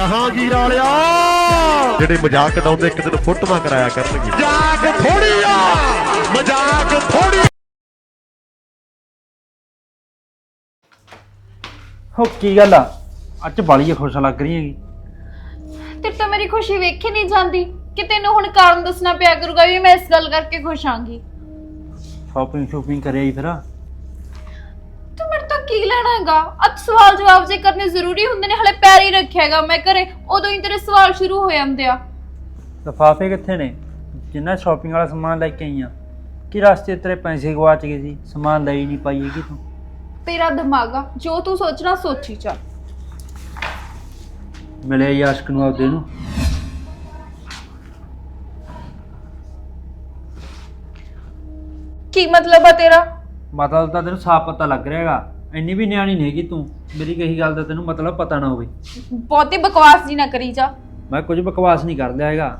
ਜਹਾਂਗੀਰ ਵਾਲਿਆ। ਜਿਹੜੇ ਮਜ਼ਾਕ ਉਡਾਉਂਦੇ ਇੱਕ ਦਿਨ ਫੋਟੋਆਂ ਕਰਾਇਆ ਕਰਨਗੇ। ਮਜ਼ਾਕ ਥੋੜੀ ਆ ਮਜ਼ਾਕ ਥੋੜੀ ਹੋ ਕੀ ਗੱਲ ਆ? ਅੱਜ ਬਾਲੀ ਖੁਸ਼ ਲੱਗ ਰਹੀ ਹੈਗੀ। ਤੇ ਤਾਂ ਮੇਰੀ ਖੁਸ਼ੀ ਵੇਖੀ ਨਹੀਂ ਜਾਂਦੀ। ਕਿ ਤੈਨੂੰ ਹੁਣ ਕਾਰਨ ਦੱਸਣਾ ਪਿਆ ਕਰੂਗਾ ਵੀ ਮੈਂ ਇਸ ਗੱਲ ਕਰਕੇ ਖੁਸ਼ ਆਂਗੀ। ਸ਼ਾਪਿੰਗ ਸ਼ੂਪਿੰਗ ਕਰਿਆ ਹੀ ਫਿਰ ਕੀ ਲੈਣਾ ਹੈਗਾ ਅੱਜ ਸਵਾਲ ਜਵਾਬ ਜੇ ਕਰਨੇ ਜ਼ਰੂਰੀ ਹੁੰਦੇ ਨੇ ਹਲੇ ਪੈਰ ਹੀ ਰੱਖਿਆ ਹੈਗਾ ਮੈਂ ਘਰੇ ਉਦੋਂ ਹੀ ਤੇਰੇ ਸਵਾਲ ਸ਼ੁਰੂ ਹੋ ਜਾਂਦੇ ਆ ਲਫਾਫੇ ਕਿੱਥੇ ਨੇ? ਜਿੰਨਾ ਸ਼ਾਪਿੰਗ ਵਾਲਾ ਸਮਾਨ ਲੈ ਕੇ ਆਈ ਆ ਕਿ ਰਸਤੇ 'ਚ ਤੇਰੇ ਪੈਸੇ ਗਵਾਚ ਗਏ ਸੀ? ਸਮਾਨ ਲੈ ਹੀ ਨਹੀਂ ਪਾਈ ਹੈਗੀ ਤੂੰ। ਤੇਰਾ ਦਿਮਾਗ ਆ। ਜੋ ਤੂੰ ਸੋਚਣਾ ਸੋਚੀ ਚੱਲ। ਮਿਲਿਆ ਹੀ ਆਸ਼ਕ ਨੂੰ ਆਪਦੇ ਨੂੰ। ਕੀ ਮਤਲਬ ਆ ਤੇਰਾ? ਮਤਲਬ ਤਾਂ ਤੈਨੂੰ ਸਾਫ਼ ਪਤਾ ਲੱਗ ਰਿਹਾ ਹੈਗਾ। ਇੰਨੀ ਵੀ ਨਿਆਣੀ ਨਹੀਂ ਹੈਗੀ ਤੂੰ। ਮੇਰੀ ਕਹੀ ਗੱਲ ਦਾ ਤੈਨੂੰ ਮਤਲਬ ਪਤਾ ਨਾ ਹੋਵੇ। ਬਹੁਤੀ ਬਕਵਾਸ ਜੀ ਨਾ ਕਰੀ ਜਾ। ਮੈਂ ਕੁਝ ਬਕਵਾਸ ਨਹੀਂ ਕਰ ਲਿਆ ਹੈਗਾ।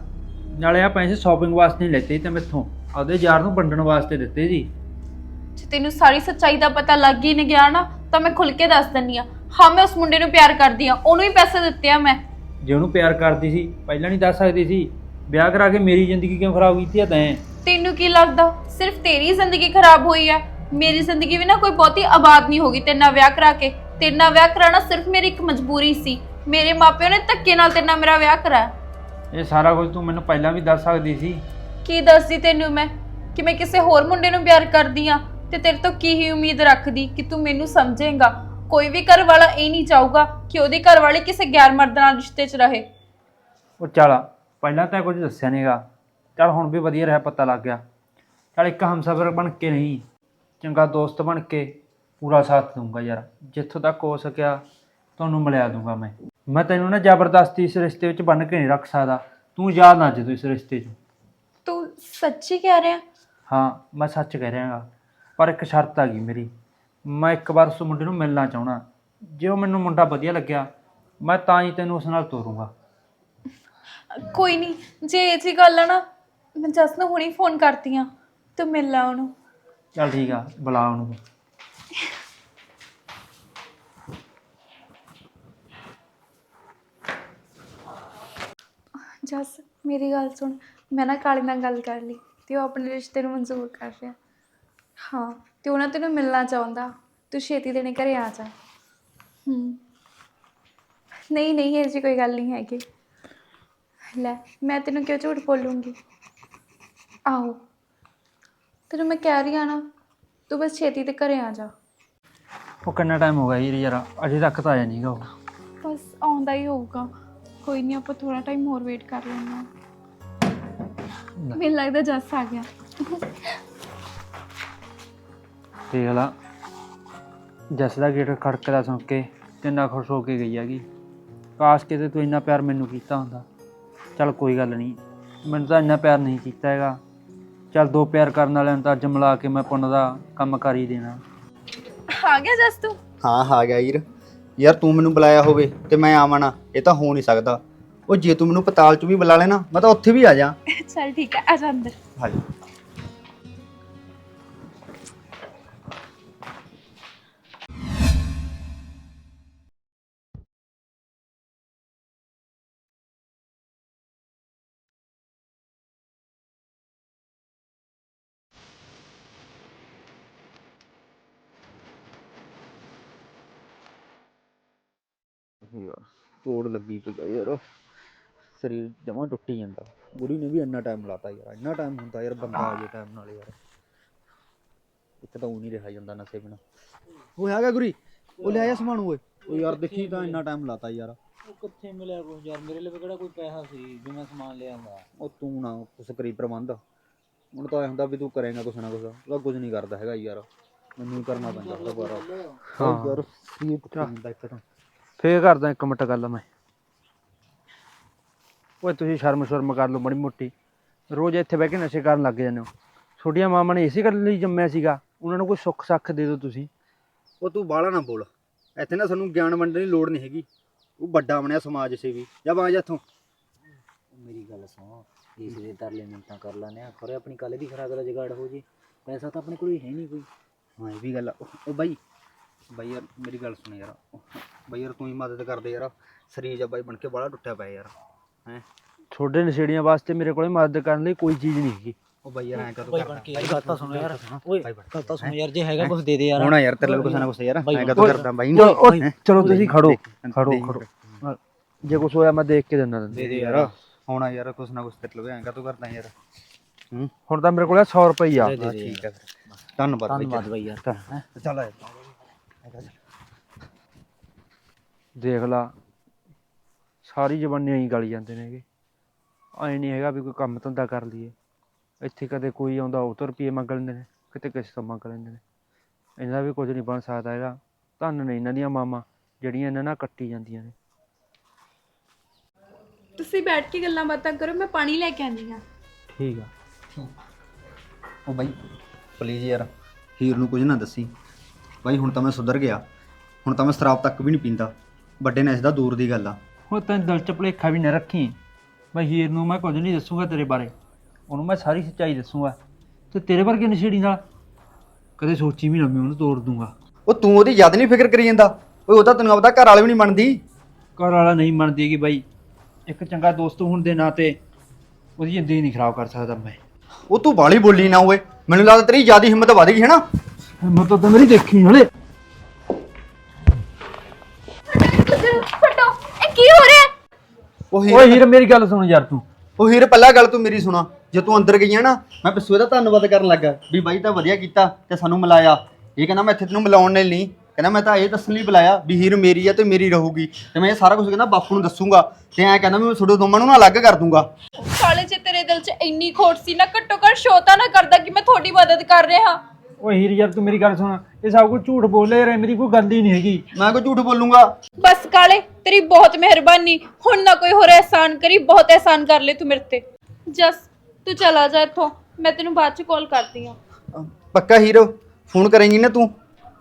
ਨਾਲੇ ਆ ਪੈਸੇ ਸ਼ਾਪਿੰਗ ਵਾਸਤੇ ਨਹੀਂ ਲੈਤੇ ਤੇ ਮੈਥੋਂ ਆਪਦੇ ਯਾਰ ਨੂੰ ਵੰਡਣ ਵਾਸਤੇ ਦਿੱਤੇ ਜੀ। ਜੇ ਤੈਨੂੰ ਸਾਰੀ ਸੱਚਾਈ ਦਾ ਪਤਾ ਲੱਗ ਹੀ ਨਹੀਂ ਗਿਆ ਨਾ ਤਾਂ ਮੈਂ ਖੁੱਲ ਕੇ ਦੱਸ ਦਿੰਨੀ ਆ ਹਾਂ ਮੈਂ ਉਸ ਮੁੰਡੇ ਨੂੰ ਪਿਆਰ ਕਰਦੀ ਆ ਉਹਨੂੰ ਹੀ ਪੈਸੇ ਦਿੱਤੇ ਆ ਮੈਂ। ਜੇ ਉਹਨੂੰ ਪਿਆਰ ਕਰਦੀ ਸੀ ਪਹਿਲਾਂ ਨਹੀਂ ਦੱਸ ਸਕਦੀ ਸੀ ਵਿਆਹ ਕਰਾ ਕੇ ਮੇਰੀ ਜ਼ਿੰਦਗੀ ਕਿਉਂ ਖਰਾਬ ਕੀਤੀ ਆ ਤੈਂ? ਤੈਨੂੰ ਕੀ ਲੱਗਦਾ ਸਿਰਫ ਤੇਰੀ ਜ਼ਿੰਦਗੀ ਖਰਾਬ ਹੋਈ ਹੈ? ਮੇਰੀ ਜ਼ਿੰਦਗੀ ਵੀ ਨਾ ਕੋਈ ਬਹੁਤੀ ਆਬਾਦ ਨਹੀਂ ਹੋਗੀ ਤੇਰੇ ਨਾਲ ਵਿਆਹ ਕਰਾ ਕੇ। ਤੇਰੇ ਨਾਲ ਵਿਆਹ ਕਰਾਉਣਾ ਸਿਰਫ ਮੇਰੀ ਇੱਕ ਮਜਬੂਰੀ ਸੀ। ਮੇਰੇ ਮਾਪਿਆਂ ਨੇ ਧੱਕੇ ਨਾਲ ਤੇਰੇ ਨਾਲ ਮੇਰਾ ਵਿਆਹ ਕਰਾਇਆ। ਇਹ ਸਾਰਾ ਕੁਝ ਤੂੰ ਮੈਨੂੰ ਪਹਿਲਾਂ ਵੀ ਦੱਸ ਸਕਦੀ ਸੀ। ਕੀ ਦੱਸਦੀ ਤੈਨੂੰ ਮੈਂ? ਕਿ ਮੈਂ ਕਿਸੇ ਹੋਰ ਮੁੰਡੇ ਨੂੰ ਪਿਆਰ ਕਰਦੀ ਆ ਤੇ ਤੇਰੇ ਤੋਂ ਕੀ ਹੀ ਉਮੀਦ ਰੱਖਦੀ ਕਿ ਤੂੰ ਮੈਨੂੰ ਸਮਝੇਂਗਾ? ਕੋਈ ਵੀ ਘਰ ਵਾਲਾ ਇਹ ਨਹੀਂ ਚਾਹੂਗਾ ਕਿ ਉਹਦੀ ਘਰ ਵਾਲੀ ਕਿਸੇ ਗੈਰ ਮਰਦ ਨਾਲ ਰਿਸ਼ਤੇ 'ਚ ਰਹੇ। ਉਹ ਚੱਲ ਪਹਿਲਾਂ ਤਾਂ ਕੁਝ ਦੱਸਿਆ ਨਹੀਂਗਾ ਚੱਲ ਹੁਣ ਵੀ ਵਧੀਆ ਰਿਹਾ ਪਤਾ ਲੱਗ ਗਿਆ। ਚੱਲ ਇੱਕ ਹਮਸਫਰ ਬਣ ਕੇ ਨਹੀਂ ਚੰਗਾ ਦੋਸਤ ਬਣ ਕੇ ਪੂਰਾ ਸਾਥ ਦੂੰਗਾ ਯਾਰ। ਜਿੱਥੋਂ ਤੱਕ ਹੋ ਸਕਿਆ ਤੁਹਾਨੂੰ ਮਿਲਿਆ ਦੂੰਗਾ ਮੈਂ। ਮੈਂ ਤੈਨੂੰ ਨਾ ਜ਼ਬਰਦਸਤੀ ਇਸ ਰਿਸ਼ਤੇ ਵਿੱਚ ਬੰਨ ਕੇ ਨਹੀਂ ਰੱਖ ਸਕਦਾ। ਤੂੰ ਯਾਦ ਨਾ ਜਦੋਂ ਇਸ ਰਿਸ਼ਤੇ 'ਚ। ਤੂੰ ਸੱਚੀ ਕਹਿ ਰਿਹਾ? ਹਾਂ ਮੈਂ ਸੱਚ ਕਹਿ ਰਿਹਾ ਹਾਂ। ਪਰ ਇੱਕ ਸ਼ਰਤ ਆ ਗਈ ਮੇਰੀ। ਮੈਂ ਇੱਕ ਵਾਰ ਉਸ ਮੁੰਡੇ ਨੂੰ ਮਿਲਣਾ ਚਾਹਣਾ ਜੇ ਉਹ ਮੈਨੂੰ ਮੁੰਡਾ ਵਧੀਆ ਲੱਗਿਆ ਮੈਂ ਤਾਂ ਹੀ ਤੈਨੂੰ ਉਸ ਨਾਲ ਤੋਰੂੰਗਾ। ਕੋਈ ਨਹੀਂ ਜੇ ਇਹ ਜੀ ਗੱਲ ਆ ਨਾ ਮੈਂ ਜਸ ਨੂੰ ਹੁਣੀ ਫੋਨ ਕਰਤੀ ਆ ਤੂੰ ਮਿਲ ਲਾ ਉਹਨੂੰ। ਚੱਲ ਠੀਕ ਆ, ਬੁਲਾ ਉਹਨੂੰ। ਜਸ, ਮੇਰੀ ਗੱਲ ਸੁਣ। ਮੈਂ ਨਾ ਕਾਲੀ ਨਾਲ ਗੱਲ ਕਰ ਲਈ ਤੇ ਉਹ ਆਪਣੇ ਰਿਸ਼ਤੇ ਨੂੰ ਮਨਜ਼ੂਰ ਕਰ ਰਿਹਾ। ਹਾਂ, ਤੇ ਉਹਨਾਂ ਤੈਨੂੰ ਮਿਲਣਾ ਚਾਹੁੰਦਾ। ਤੂੰ ਛੇਤੀ ਦੇਣੇ ਘਰੇ ਆ ਜਾ। ਹੂੰ। ਨਹੀਂ ਨਹੀਂ, ਇਹ ਕੋਈ ਗੱਲ ਨਹੀਂ ਹੈਗੀ। ਲੈ, ਮੈਂ ਤੈਨੂੰ ਕਿਉਂ ਝੂਠ ਬੋਲੂੰਗੀ? ਆਹੋ। ਤੈਨੂੰ ਮੈਂ ਕਹਿ ਰਹੀ ਆ ਨਾ ਤੂੰ ਬਸ ਛੇਤੀ ਤੇ ਘਰੇ ਆ ਜਾ। ਉਹ ਕਿੰਨਾ ਟਾਈਮ ਹੋ ਗਿਆ ਯਾਰ ਯਾਰ ਅਜੇ ਤੱਕ ਤਾਂ ਆਇਆ ਨਹੀਂਗਾ ਉਹ। ਬਸ ਆਉਂਦਾ ਹੀ ਹੋਊਗਾ। ਕੋਈ ਨਹੀਂ ਆਪਾਂ ਥੋੜਾ ਟਾਈਮ ਹੋਰ ਵੇਟ ਕਰ ਲੈਂਦੇ ਹਾਂ। ਮੈਨੂੰ ਲੱਗਦਾ ਜੱਸ ਆ ਗਿਆ। ਦੇਖ ਲਾ ਜੱਸ ਦਾ ਗੇਟ ਖੜਕਦਾ ਸੁਣ ਕੇ ਕਿੰਨਾ ਖੁਸ਼ ਹੋ ਕੇ ਗਈ ਹੈਗੀ। ਕਾਸ਼ ਕਿਤੇ ਤੂੰ ਇੰਨਾ ਪਿਆਰ ਮੈਨੂੰ ਕੀਤਾ ਹੁੰਦਾ। ਚੱਲ ਕੋਈ ਗੱਲ ਨਹੀਂ ਮੈਨੂੰ ਤਾਂ ਇੰਨਾ ਪਿਆਰ ਨਹੀਂ ਕੀਤਾ ਹੈਗਾ। ਚੱਲ ਦੋ ਪਿਆਰ ਕਰਨ ਵਾਲਿਆਂ ਨੂੰ ਤਾਂ ਅੱਜ ਮਿਲਾ ਕੇ ਮੈਂ ਪੁੰਨ ਦਾ ਕੰਮ ਕਰ ਹੀ ਦੇਣਾ। ਆ ਗਿਆ ਜੱਸ ਤੂੰ ਹਾਂ ਆ ਗਿਆ ਯਾਰ ਯਾਰ ਤੂੰ ਮੈਨੂੰ ਬੁਲਾਇਆ ਹੋਵੇ ਤੇ ਮੈਂ ਆਵਾਂ ਨਾ ਇਹ ਤਾਂ ਹੋ ਨਹੀਂ ਸਕਦਾ। ਉਹ ਜੇ ਤੂੰ ਮੈਨੂੰ ਪਤਾਲ ਚ ਵੀ ਬੁਲਾ ਲੈਣਾ ਮੈਂ ਤਾਂ ਉੱਥੇ ਵੀ ਆ ਜਾ। ਚੱਲ ਠੀਕ ਹੈ ਆ ਜਾ ਅੰਦਰ। ਹਾਂਜੀ। ਯਾਰ ਤੋੜ ਲੱਗੀ ਪਈ ਯਾਰ। ਸਰੀਰ ਜਮਾਂ ਟੁੱਟੀ ਜਾਂਦਾ। ਬੁੜੀ ਨੇ ਵੀ ਇੰਨਾ ਟਾਈਮ ਲਾਤਾ ਯਾਰ ਇੰਨਾ ਟਾਈਮ ਹੁੰਦਾ ਯਾਰ ਬੰਦਾ ਆ ਜੇ ਟਾਈਮ ਨਾਲ ਯਾਰ। ਇੱਕ ਤਾਂ ਉਹ ਨਹੀਂ ਰਿਹਾ ਜਾਂਦਾ ਨਸ਼ੇ ਬਿਨਾ। ਉਹ ਹੈਗਾ ਗੁਰੀ ਉਹ ਲੈ ਆਇਆ ਸਮਾਨ ਓਏ। ਉਹ ਯਾਰ ਦੇਖੀ ਤਾਂ ਇੰਨਾ ਟਾਈਮ ਲਾਤਾ ਯਾਰ। ਉਹ ਕਿੱਥੇ ਮਿਲਿਆ ਕੁਝ ਯਾਰ? ਮੇਰੇ ਲਈ ਕਿਹੜਾ ਕੋਈ ਪੈਸਾ ਸੀ ਜੋ ਮੈਂ ਸਮਾਨ ਲਿਆ ਆਉਂਦਾ। ਉਹ ਤੂੰ ਨਾ ਕੁਛ ਕਰੀ ਪ੍ਰਬੰਧ ਹੁਣ ਤਾਂ ਐ ਹੁੰਦਾ ਵੀ ਤੂੰ ਕਰੇਗਾ ਕੁਛ ਨਾ ਕੁਛ। ਉਹਦਾ ਕੁਝ ਨਹੀਂ ਕਰਦਾ ਹੈਗਾ ਯਾਰ। ਮੈਨੂੰ ਹੀ ਕਰਨਾ ਪੈਂਦਾ ਉਹਦਾ ਬਾਰਾ ਹਾਂ। ਯਾਰ ਸਰੀਰ ਟੁੱਟ ਜਾਂਦਾ ਇੱਕ ਤਾਂ। ਫੇਰ ਕਰਦਾ ਇੱਕ ਮਿੰਟ ਗੱਲ ਮੈਂ। ਓਏ ਤੁਸੀਂ ਸ਼ਰਮ ਸ਼ਰਮ ਕਰ ਲਓ ਬੜੀ ਮੋਟੀ। ਰੋਜ਼ ਇੱਥੇ ਬਹਿ ਕੇ ਨਸ਼ੇ ਕਰਨ ਲੱਗ ਜਾਂਦੇ ਹੋ। ਛੋਟੀਆਂ ਮਾਮਾ ਨੇ ਇਸੇ ਗੱਲ ਲਈ ਜੰਮਿਆ ਸੀਗਾ। ਉਹਨਾਂ ਨੂੰ ਕੋਈ ਸੁੱਖ ਸੱਖ ਦੇ ਦਿਓ ਤੁਸੀਂ। ਉਹ ਤੂੰ ਬਾਹਲਾ ਨਾ ਬੋਲ। ਇੱਥੇ ਨਾ ਸਾਨੂੰ ਗਿਆਨ ਵੰਡਣ ਦੀ ਲੋੜ ਨਹੀਂ ਹੈਗੀ। ਉਹ ਵੱਡਾ ਬਣਿਆ ਸਮਾਜ ਸੇਵੀ। ਜਾ ਬਾਜ ਇੱਥੋਂ। ਮੇਰੀ ਗੱਲ ਸੁਣ। ਇਸ ਦੇ ਤਰਲੇ ਮਿੰਟਾਂ ਕਰ ਲੈਨੇ ਆ ਖਰੇ ਆਪਣੀ ਕੱਲ ਦੀ ਖਰਾਕ ਦਾ ਜਗਾੜ ਹੋ ਜੇ। ਪੈਸਾ ਤਾਂ ਆਪਣੇ ਕੋਲ ਹੈ ਨਹੀਂ ਕੋਈ। ਹਾਂ ਇਹ ਵੀ ਗੱਲ ਆ। ਉਹ ਉਹ ਬਾਈ ਬਾਈ ਯਾਰ ਮੇਰੀ ਗੱਲ ਸੁਣ ਯਾਰ। ਬਾਈ ਯਾਰ ਤੂੰ ਹੀ ਮਦਦ ਕਰ ਦੇ ਯਾਰ। ਸਰੀਰ ਜਿਹਾ ਬਾਈ ਬਣ ਕੇ ਬੜਾ ਟੁੱਟਿਆ ਪਿਆ ਯਾਰ। ਹੈ? ਛੋਡੇ ਨਸ਼ੇੜੀਆਂ ਵਾਸਤੇ ਮੇਰੇ ਕੋਲੇ ਮਦਦ ਕਰਨ ਲਈ ਕੋਈ ਚੀਜ਼ ਨਹੀਂ ਹੈਗੀ। ਉਹ ਬਾਈ ਯਾਰ ਐਂ ਕਦੋਂ ਓਏ ਬਣ ਕੇ ਯਾਰ ਗੱਲ ਤਾਂ ਸੁਣੋ ਯਾਰ। ਓਏ ਗੱਲ ਤਾਂ ਸੁਣੋ ਯਾਰ ਜੇ ਹੈਗਾ ਕੁਝ ਦੇ ਦੇ ਯਾਰ। ਹੋਣਾ ਯਾਰ ਤੇਰੇ ਲਈ ਕੁਛ ਨਾ ਕੁਛ ਯਾਰ। ਬਾਈ ਐਂ ਕਦੋਂ ਕਰਦਾ ਬਾਈ। ਚਲੋ ਤੁਸੀਂ ਖੜੋ ਖੜੋ। ਖੜੋ। ਜੇ ਕੁਝ ਹੋਇਆ ਮੈਂ ਦੇਖ ਕੇ ਦਿੰਦਾ ਦੇ ਦੇ ਯਾਰ। ਹੋਣਾ ਯਾਰ ਕੁਛ ਨਾ ਕੁਛ ਤੇਰੇ ਲਈ ਐਂ ਕਦੋਂ ਕਰਦਾ ਯਾਰ। ਹੂੰ? ਹੁਣ ਤਾਂ ਮੇਰੇ ਕੋਲੇ 100 ਰੁਪਈਆ। ਠੀਕ ਹੈ ਧੰਨਵਾਦ ਬਾਈ ਧੰਨਵਾਦ ਬਾਈ ਯਾਰ। ਹੈਂ। ਚੱਲ ਆ ਦੇਖ ਲਾ ਸਾਰੀ ਜਵਾਨੀ ਐਂ ਗਲ ਜਾਂਦੇ ਨੇਗੇ ਐ ਨਹੀਂ ਹੈਗਾ ਵੀ ਕੋਈ ਕੰਮ ਧੰਦਾ ਕਰ ਲਈਏ। ਇੱਥੇ ਕਦੇ ਕੋਈ ਆਉਂਦਾ ਉਹ ਤੋਂ ਰੁਪਏ ਮੰਗ ਲੈਂਦੇ ਨੇ ਕਿਤੇ ਕਿਸੇ ਤੋਂ ਮੰਗ ਲੈਂਦੇ ਨੇ। ਇਹਨਾਂ ਦਾ ਵੀ ਕੁਝ ਨਹੀਂ ਬਣ ਸਕਦਾ ਹੈਗਾ। ਧੰਨ ਨੇ ਇਹਨਾਂ ਦੀਆਂ ਮਾਮਾ ਜਿਹੜੀਆਂ ਇਹਨਾਂ ਨਾਲ ਕੱਟੀ ਜਾਂਦੀਆਂ ਨੇ। ਤੁਸੀਂ ਬੈਠ ਕੇ ਗੱਲਾਂ ਬਾਤਾਂ ਕਰੋ ਮੈਂ ਪਾਣੀ ਲੈ ਕੇ ਆਉਂਦੀ ਹਾਂ। ਠੀਕ ਆ। ਉਹ ਬਾਈ ਪਲੀਜ਼ ਯਾਰ ਹੀਰ ਨੂੰ ਕੁਝ ਨਾ ਦੱਸੀ। ਬਾਈ ਹੁਣ ਤਾਂ ਮੈਂ ਸੁਧਰ ਗਿਆ। ਹੁਣ ਤਾਂ ਮੈਂ ਸ਼ਰਾਬ ਤੱਕ ਵੀ ਨਹੀਂ ਪੀਂਦਾ। ਵੱਡੇ ਨੇ ਇਸ ਦਾ ਦੂਰ ਦੀ ਗੱਲ ਆ। ਹੁਣ ਤੈਨੂੰ ਦਿਲ ਚ ਭੁਲੇਖਾ ਵੀ ਨਾ ਰੱਖੀ। ਮੈਂ ਹੀਰ ਨੂੰ ਮੈਂ ਕੁਝ ਨਹੀਂ ਦੱਸੂਗਾ ਤੇਰੇ ਬਾਰੇ। ਉਹਨੂੰ ਮੈਂ ਸਾਰੀ ਸੱਚਾਈ ਦੱਸੂਗਾ। ਤੇ ਤੇਰੇ ਵਰਗੇ ਨਸ਼ੇੜੀ ਨਾਲ ਕਦੇ ਸੋਚੀ ਵੀ ਨਾ ਮੈਂ ਉਹਨੂੰ ਤੋੜ ਦੂੰਗਾ। ਉਹ ਤੂੰ ਉਹਦੀ ਯਾਦ ਨਹੀਂ ਫਿਕਰ ਕਰੀ ਜਾਂਦਾ? ਓਏ ਉਹ ਤਾਂ ਤੈਨੂੰ ਆਪਦਾ ਘਰ ਵਾਲੇ ਵੀ ਨਹੀਂ ਮੰਨਦੀ। ਘਰ ਵਾਲਾ ਨਹੀਂ ਮੰਨਦੀ ਕਿ ਬਾਈ। ਇੱਕ ਚੰਗਾ ਦੋਸਤ ਹੋਣ ਦੇ ਨਾਤੇ ਉਹਦੀ ਜ਼ਿੰਦਗੀ ਨਹੀਂ ਖਰਾਬ ਕਰ ਸਕਦਾ ਮੈਂ। ਉਹ ਤੂੰ ਬਾਲੀ ਬੋਲੀ ਨਾ ਓਏ। ਮੈਨੂੰ ਲੱਗਦਾ ਤੇਰੀ ਜ਼ਿਆਦਾ ਹਿੰਮਤ ਵਧ ਗਈ ਹੈ ਨਾ। ਹਿੰਮਤ ਤਾਂ ਮੇਰੀ ਦੇਖੀ ਹਲੇ ਫਟੋ ਇਹ ਕੀ ਹੋ ਰਿਹਾ? ਹੈ? ਉਹ ਓਏ ਹੀਰ ਹੀਰ ਮੇਰੀ ਗੱਲ ਸੁਣ ਯਾਰ ਤੂੰ। ਉਹ ਹੀਰ ਪਹਿਲਾਂ ਗੱਲ ਤੂੰ ਮੇਰੀ ਸੁਣਾ। ਜੇ ਤੂੰ ਅੰਦਰ ਗਈ ਆ ਨਾ ਮੈਂ ਪਿੱਛੋਂ ਇਹਦਾ ਧੰਨਵਾਦ ਕਰਨ ਲੱਗਾ ਵੀ ਬਾਈ ਤਾਂ ਵਧੀਆ ਕੀਤਾ ਤੇ ਸਾਨੂੰ ਮਿਲਾਇਆ। ਇਹ ਕਹਿੰਦਾ ਮੈਂ ਇੱਥੇ ਤੈਨੂੰ ਮਿਲਾਉਣ ਲਈ ਨਹੀਂ। ਕਹਿੰਦਾ ਮੈਂ ਤਾਂ ਇਹ ਦੱਸਣ ਲਈ ਬੁਲਾਇਆ ਵੀ ਹੀਰ ਮੇਰੀ ਆ ਤੇ ਮੇਰੀ ਰਹੂਗੀ। ਤੇ ਮੈਂ ਇਹ ਸਾਰਾ ਕੁਝ ਕਹਿੰਦਾ ਬਾਪੂ ਨੂੰ ਦੱਸੂਗਾ ਤੇ ਐਂ ਕਹਿੰਦਾ ਵੀ ਮੈਂ ਤੁਹਾਡੇ ਦੋਵਾਂ ਨੂੰ ਨਾ ਅਲੱਗ ਕਰ ਦੂੰਗਾ। ਕਾਲੇ ਚ ਤੇਰੇ ਦਿਲ ਚ ਇੰਨੀ ਖੋਟ ਸੀ ਨਾ ਘੱਟੋ ਘੱਟ ਸ਼ੋਤਾ ਨਾ ਕਰਦਾ ਕਿ ਮੈਂ ਤੁਹਾਡੀ ਮਦਦ ਕਰ ਰਿਹਾ। ਓਏ ਹੀਰ ਯਾਰ ਤੂੰ ਮੇਰੀ ਗੱਲ ਸੁਣ। ਇਹ ਸਭ ਕੁਝ ਝੂਠ ਬੋਲੇ ਯਾਰ ਇਹ ਮੇਰੀ ਕੋਈ ਗੱਲ ਹੀ ਨਹੀਂ ਹੈਗੀ। ਮੈਂ ਕੋਈ ਝੂਠ ਬੋਲੂੰਗਾ? ਬਸ ਕਾਲੇ ਤੇਰੀ ਬਹੁਤ ਮਿਹਰਬਾਨੀ। ਹੁਣ ਨਾ ਕੋਈ ਹੋਰ ਅਹਿਸਾਨ ਕਰੀ ਬਹੁਤ ਅਹਿਸਾਨ ਕਰ ਲੈ ਤੂੰ ਮੇਰੇ ਤੇ। ਜਸ ਤੂੰ ਚਲਾ ਜਾ ਇੱਥੋਂ। ਮੈਂ ਤੈਨੂੰ ਬਾਅਦ ਚ ਕਾਲ ਕਰਦੀ ਅਹ ਪੱਕਾ ਹੀਰੋ ਫੋਨ ਕਰੇਂਗੀ ਨਾ ਤੂੰ?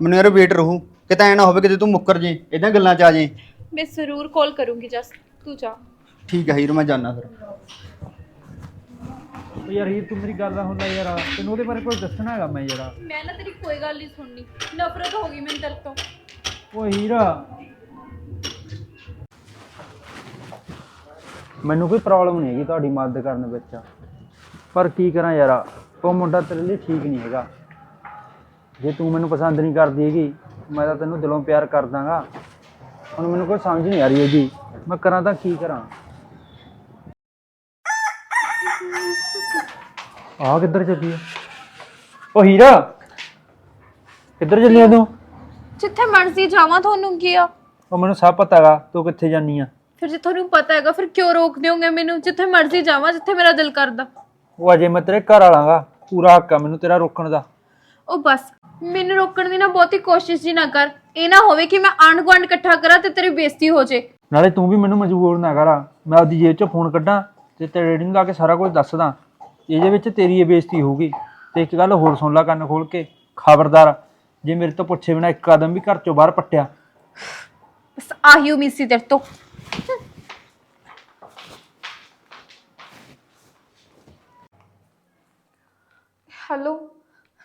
ਮੈਨੂੰ ਯਾਰ ਵੇਟ ਰਹੂ। ਕਿਤੇ ਐ ਨਾ ਹੋਵੇ ਕਿ ਤੂੰ ਮੁੱਕਰ ਜੇ ਇਦਾਂ ਗੱਲਾਂ ਚ ਆ ਜੇ। ਮੈਂ ਜ਼ਰੂਰ ਕਾਲ ਕਰੂੰਗੀ ਜਸ। ਤੂੰ ਜਾ। ਠੀਕ ਹੈ ਹੀਰੋ ਮੈਂ ਜਾਣਾ ਫਿਰ। ਓ ਯਾਰ ਹੀਰ ਤੂੰ ਮੇਰੀ ਗੱਲ ਦਾ ਹੁੰਦਾ ਯਾਰ ਤੈਨੂੰ ਉਹਦੇ ਬਾਰੇ ਕੁਝ ਦੱਸਣਾ ਹੈਗਾ ਮੈਂ ਜਿਹੜਾ ਮੈਂ ਨਾ ਤੇਰੀ ਕੋਈ ਗੱਲ ਨਹੀਂ ਸੁਣਨੀ ਨਫ਼ਰਤ ਹੋ ਗਈ ਮੈਨੂੰ ਤੇਰੇ ਤੋਂ। ਓਏ ਹੀਰ। ਮੈਨੂੰ ਕੋਈ ਪ੍ਰੋਬਲਮ ਨਹੀਂ ਹੈਗੀ ਤੁਹਾਡੀ ਮਦਦ ਕਰਨ ਵਿੱਚ। ਪਰ ਕੀ ਕਰਾਂ ਯਾਰ ਉਹ ਮੁੰਡਾ ਤੇਰੇ ਲਈ ਠੀਕ ਨਹੀਂ ਹੈਗਾ। ਜੇ ਤੂੰ ਮੈਨੂੰ ਪਸੰਦ ਨਹੀਂ ਕਰਦੀ ਹੈਗੀ ਮੈਂ ਤਾਂ ਤੈਨੂੰ ਦਿਲੋਂ ਪਿਆਰ ਕਰਦਾਗਾ। ਹੁਣ ਮੈਨੂੰ ਕੋਈ ਸਮਝ ਨਹੀਂ ਆ ਰਹੀ ਹੈਗੀ ਮੈਂ ਕਰਾਂ ਤਾਂ ਕੀ ਕਰਾਂ? ਆ ਕਿੱਧਰ ਚੱਲੀ ਆ? ਓ ਹੀਰਾ ਕਿੱਧਰ ਚੱਲੀ ਆ ਤੂੰ? ਜਿੱਥੇ ਮਰਜ਼ੀ ਜਾਵਾਂ ਤੁਹਾਨੂੰ ਕੀ ਆ? ਉਹ ਮੈਨੂੰ ਸਭ ਪਤਾ ਹੈਗਾ ਤੂੰ ਕਿੱਥੇ ਜਾਨੀ ਆ? ਫਿਰ ਜੇ ਤੁਹਾਨੂੰ ਪਤਾ ਹੈਗਾ ਫਿਰ ਕਿਉਂ ਰੋਕਦੇ ਹੋਗੇ ਮੈਨੂੰ? ਜਿੱਥੇ ਮਰਜ਼ੀ ਜਾਵਾਂ ਜਿੱਥੇ ਮੇਰਾ ਦਿਲ ਕਰਦਾ। ਉਹ ਅਜੇ ਮੈਂ ਤੇਰੇ ਘਰ ਵਾਲਾਂਗਾ ਪੂਰਾ ਹੱਕ ਆ ਮੈਨੂੰ ਤੇਰਾ ਰੋਕਣ ਦਾ। ਉਹ ਬਸ ਮੈਨੂੰ ਰੋਕਣ ਦੀ ਨਾ ਬਹੁਤੀ ਕੋਸ਼ਿਸ਼ ਜੀ ਨਾ ਕਰ। ਇਹ ਨਾ ਹੋਵੇ ਕਿ ਮੈਂ ਆਂਢ ਗੁਆਂਢ ਇਕੱਠਾ ਕਰਾਂ ਤੇ ਤੇਰੀ ਬੇਇੱਜ਼ਤੀ ਹੋ ਜੇ। ਨਾਲੇ ਤੂੰ ਵੀ ਮੈਨੂੰ ਮਜਬੂਰ ਨਾ ਕਰ। ਮੈਂ ਆਪਦੀ ਜੇਬ 'ਚੋਂ ਫੋਨ ਕੱਢਾਂ ਤੇ ਤੇਰੇ ਰੇਡਿੰਗ ਲਾ ਕੇ ਸਾਰਾ ਕੁਝ ਦੱਸਦਾ। ਇਹਦੇ ਵਿੱਚ ਤੇਰੀ ਇਹ ਬੇਇੱਜ਼ਤੀ ਹੋਊਗੀ। ਤੇ ਇੱਕ ਗੱਲ ਹੋਰ ਸੁਣ ਲੈ ਕੰਨ ਖੋਲ ਕੇ ਖਬਰਦਾਰ ਜੇ ਮੇਰੇ ਤੋਂ ਪੁੱਛੇ ਬਿਨਾ ਇੱਕ ਕਦਮ ਵੀ ਘਰ ਚੋਂ ਬਾਹਰ ਪੱਟਿਆ। ਬਸ ਆਹੀ ਉਮੀਦ ਸੀ ਤੇਰੇ ਤੋਂ। ਹੈਲੋ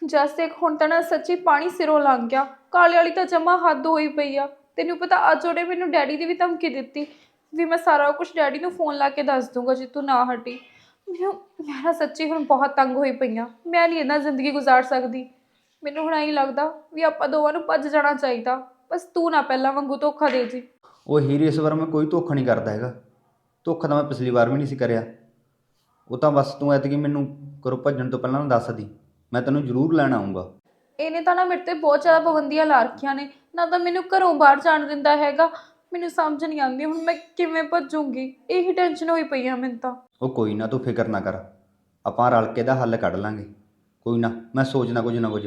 ਜਸ ਦੇਖ ਹੁਣ ਤਾਂ ਨਾ ਸੱਚੀ ਪਾਣੀ ਸਿਰੋਂ ਲੰਘ ਗਿਆ। ਕਾਲੇ ਵਾਲੀ ਤਾਂ ਜਮਾ ਹੱਦ ਹੋਈ ਪਈ ਆ। ਤੈਨੂੰ ਪਤਾ ਅੱਜ ਉਹਨੇ ਮੈਨੂੰ ਡੈਡੀ ਦੀ ਵੀ ਧਮਕੀ ਦਿੱਤੀ। ਵੀ ਮੈਂ ਸਾਰਾ ਕੁਝ ਡੈਡੀ ਨੂੰ ਫੋਨ ਲਾ ਕੇ ਦੱਸ ਦੂੰਗਾ ਜੇ ਤੂੰ ਨਾ ਹਟੀ। ਮੈਨੂੰ ਮੈਂ ਨਾ ਸੱਚੀ ਹੁਣ ਬਹੁਤ ਤੰਗ ਹੋਈ ਪਈ ਆ। ਮੈਂ ਨਹੀਂ ਇਦਾਂ ਜ਼ਿੰਦਗੀ ਗੁਜ਼ਾਰ ਸਕਦੀ। ਮੈਨੂੰ ਹੁਣ ਐਂ ਲੱਗਦਾ ਵੀ ਆਪਾਂ ਦੋਵਾਂ ਨੂੰ ਭੱਜ ਜਾਣਾ ਚਾਹੀਦਾ। ਬਸ ਤੂੰ ਨਾ ਪਹਿਲਾਂ ਵਾਂਗੂ ਧੋਖਾ ਦੇ ਜੀ। ਉਹ ਹੀਰ ਇਸ ਵਾਰ ਮੈਂ ਕੋਈ ਧੋਖਾ ਨਹੀਂ ਕਰਦਾ ਹੈਗਾ। ਧੋਖਾ ਤਾਂ ਮੈਂ ਪਿਛਲੀ ਵਾਰ ਵੀ ਨਹੀਂ ਸੀ ਕਰਿਆ। ਉਹ ਤਾਂ ਬਸ ਤੂੰ ਐਤਕੀ ਮੈਨੂੰ ਕਰੋ ਭੱਜਣ ਤੋਂ ਪਹਿਲਾਂ ਦੱਸ ਦੀ। ਮੈਂ ਤੈਨੂੰ ਜ਼ਰੂਰ ਲੈਣ ਆਉਂਗਾ ਇਹਨੇ ਤਾਂ ਨਾ ਮੇਰੇ ਤੇ ਬਹੁਤ ਜ਼ਿਆਦਾ ਪਾਬੰਦੀਆਂ ਲਾ ਰੱਖੀਆਂ ਨੇ। ਨਾ ਤਾਂ ਮੈਨੂੰ ਘਰੋਂ ਬਾਹਰ ਜਾਣ ਦਿੰਦਾ ਹੈਗਾ। ਮੈਨੂੰ ਸਮਝ ਨਹੀਂ ਆਉਂਦੀ ਹੁਣ ਮੈਂ ਕਿਵੇਂ ਭੱਜੂੰਗੀ? ਇਹੀ ਟੈਨਸ਼ਨ ਹੋਈ ਪਈ ਆ ਮੈਨੂੰ ਤਾਂ। ਉਹ ਕੋਈ ਨਾ ਤੂੰ ਫਿਕਰ ਨਾ ਕਰ। ਆਪਾਂ ਰਲ ਕੇ ਦਾ ਹੱਲ ਕੱਢ ਲਾਂਗੇ। ਕੋਈ ਨਾ ਮੈਂ ਸੋਚਣਾ ਕੁਝ ਨਾ ਕੁਝ।